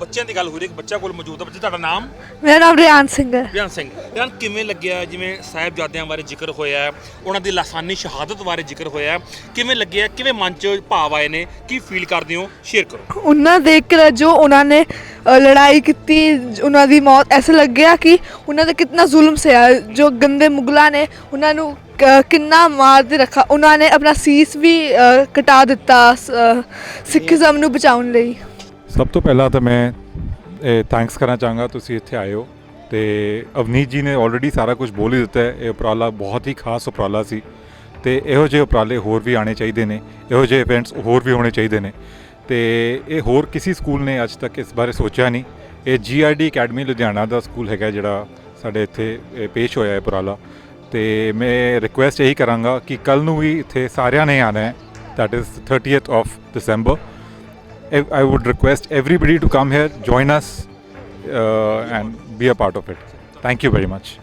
ਬੱਚਿਆਂ ਦੀ ਗੱਲ ਹੋ ਰਹੀ ਹੈ ਇੱਕ ਬੱਚਾ ਕੋਲ ਮੌਜੂਦ ਹੈ ਬੱਚੇ ਤੁਹਾਡਾ ਨਾਮ? ਮੇਰਾ ਨਾਮ ਰਿਆਨ ਸਿੰਘ ਹੈ। ਬਿਆਨ ਸਿੰਘ ਬਿਆਨ ਕਿਵੇਂ ਲੱਗਿਆ? ਜਿਵੇਂ ਸਾਹਿਬਜ਼ਾਦਿਆਂ ਬਾਰੇ ਜ਼ਿਕਰ ਹੋਇਆ ਹੈ, ਉਹਨਾਂ ਦੀ ਲਾਸਾਨੀ ਸ਼ਹਾਦਤ ਬਾਰੇ ਜ਼ਿਕਰ ਹੋਇਆ ਹੈ, ਕਿਵੇਂ ਲੱਗਿਆ? ਕਿਵੇਂ ਮਨ 'ਚ ਭਾਵ ਆਏ ਨੇ? ਕੀ ਫੀਲ ਕਰਦੇ ਹੋ? ਸ਼ੇਅਰ ਕਰੋ। ਉਹਨਾਂ ਦੇਖ ਕੇ ਜੋ ਉਹਨਾਂ ਨੇ ਅ, ਲੜਾਈ ਕੀਤੀ ਉਹਨਾਂ ਦੀ ਮੌਤ ਐਸੇ ਲੱਗਿਆ ਕਿ ਉਹਨਾਂ ਤੇ ਕਿੰਨਾ ਜ਼ੁਲਮ ਸਿਆ ਜੋ ਗੰਦੇ ਮੁਗਲਾਂ ਨੇ ਉਹਨਾਂ ਨੂੰ ਕ- ਕਿੰਨਾ ਮਾਰ ਦੇ ਰੱਖਾ। ਉਹਨਾਂ ਨੇ ਆਪਣਾ ਸੀਸ ਵੀ ਅ, ਕਟਾ ਦਿੱਤਾ ਸ- ਅ, ਸਿੱਖੀਜ਼ਮ ਨੂੰ ਬਚਾਉਣ ਲਈ। ਸਭ ਤੋਂ ਪਹਿਲਾਂ ਤਾਂ ਮੈਂ ਥੈਂਕਸ ਕਰਨਾ ਚਾਹਾਂਗਾ, ਤੁਸੀਂ ਇੱਥੇ ਆਏ ਹੋ ਤੇ ਅਵਨੀਤ ਜੀ ਨੇ ਆਲਰੇਡੀ ਸਾਰਾ ਕੁਝ ਬੋਲ ਹੀ ਦਿੱਤਾ ਹੈ ਇਹ ਉਪਰਾਲਾ ਬਹੁਤ ਹੀ ਖਾਸ ਉਪਰਾਲਾ ਸੀ ਤੇ ਇਹੋ ਜਿਹੇ ਉਪਰਾਲੇ ਹੋਰ ਵੀ ਆਣੇ ਚਾਹੀਦੇ ਨੇ, ਇਹੋ ਜਿਹੇ ਇਵੈਂਟਸ ਹੋਰ ਵੀ ਹੋਣੇ ਚਾਹੀਦੇ ਨੇ ਤੇ ਇਹ ਹੋਰ ਕਿਸੇ ਸਕੂਲ ਨੇ ਅੱਜ ਤੱਕ ਇਸ ਬਾਰੇ ਸੋਚਿਆ ਨਹੀਂ ਇਹ ਜੀਆਰਡੀ ਅਕੈਡਮੀ ਲੁਧਿਆਣਾ ਦਾ ਸਕੂਲ ਹੈਗਾ ਜਿਹੜਾ ਸਾਡੇ ਇੱਥੇ ਪੇਸ਼ ਹੋਇਆ ਹੈ ਉਪਰਾਲਾ ਤੇ ਮੈਂ ਰਿਕੁਐਸਟ ਇਹੀ ਕਰਾਂਗਾ ਕਿ ਕੱਲ ਨੂੰ ਵੀ ਇੱਥੇ ਸਾਰਿਆਂ ਨੇ ਆਣਾ ਹੈ, that is 30th of December. I would request everybody to come here, join us, uh, and be a part of it. Thank you very much.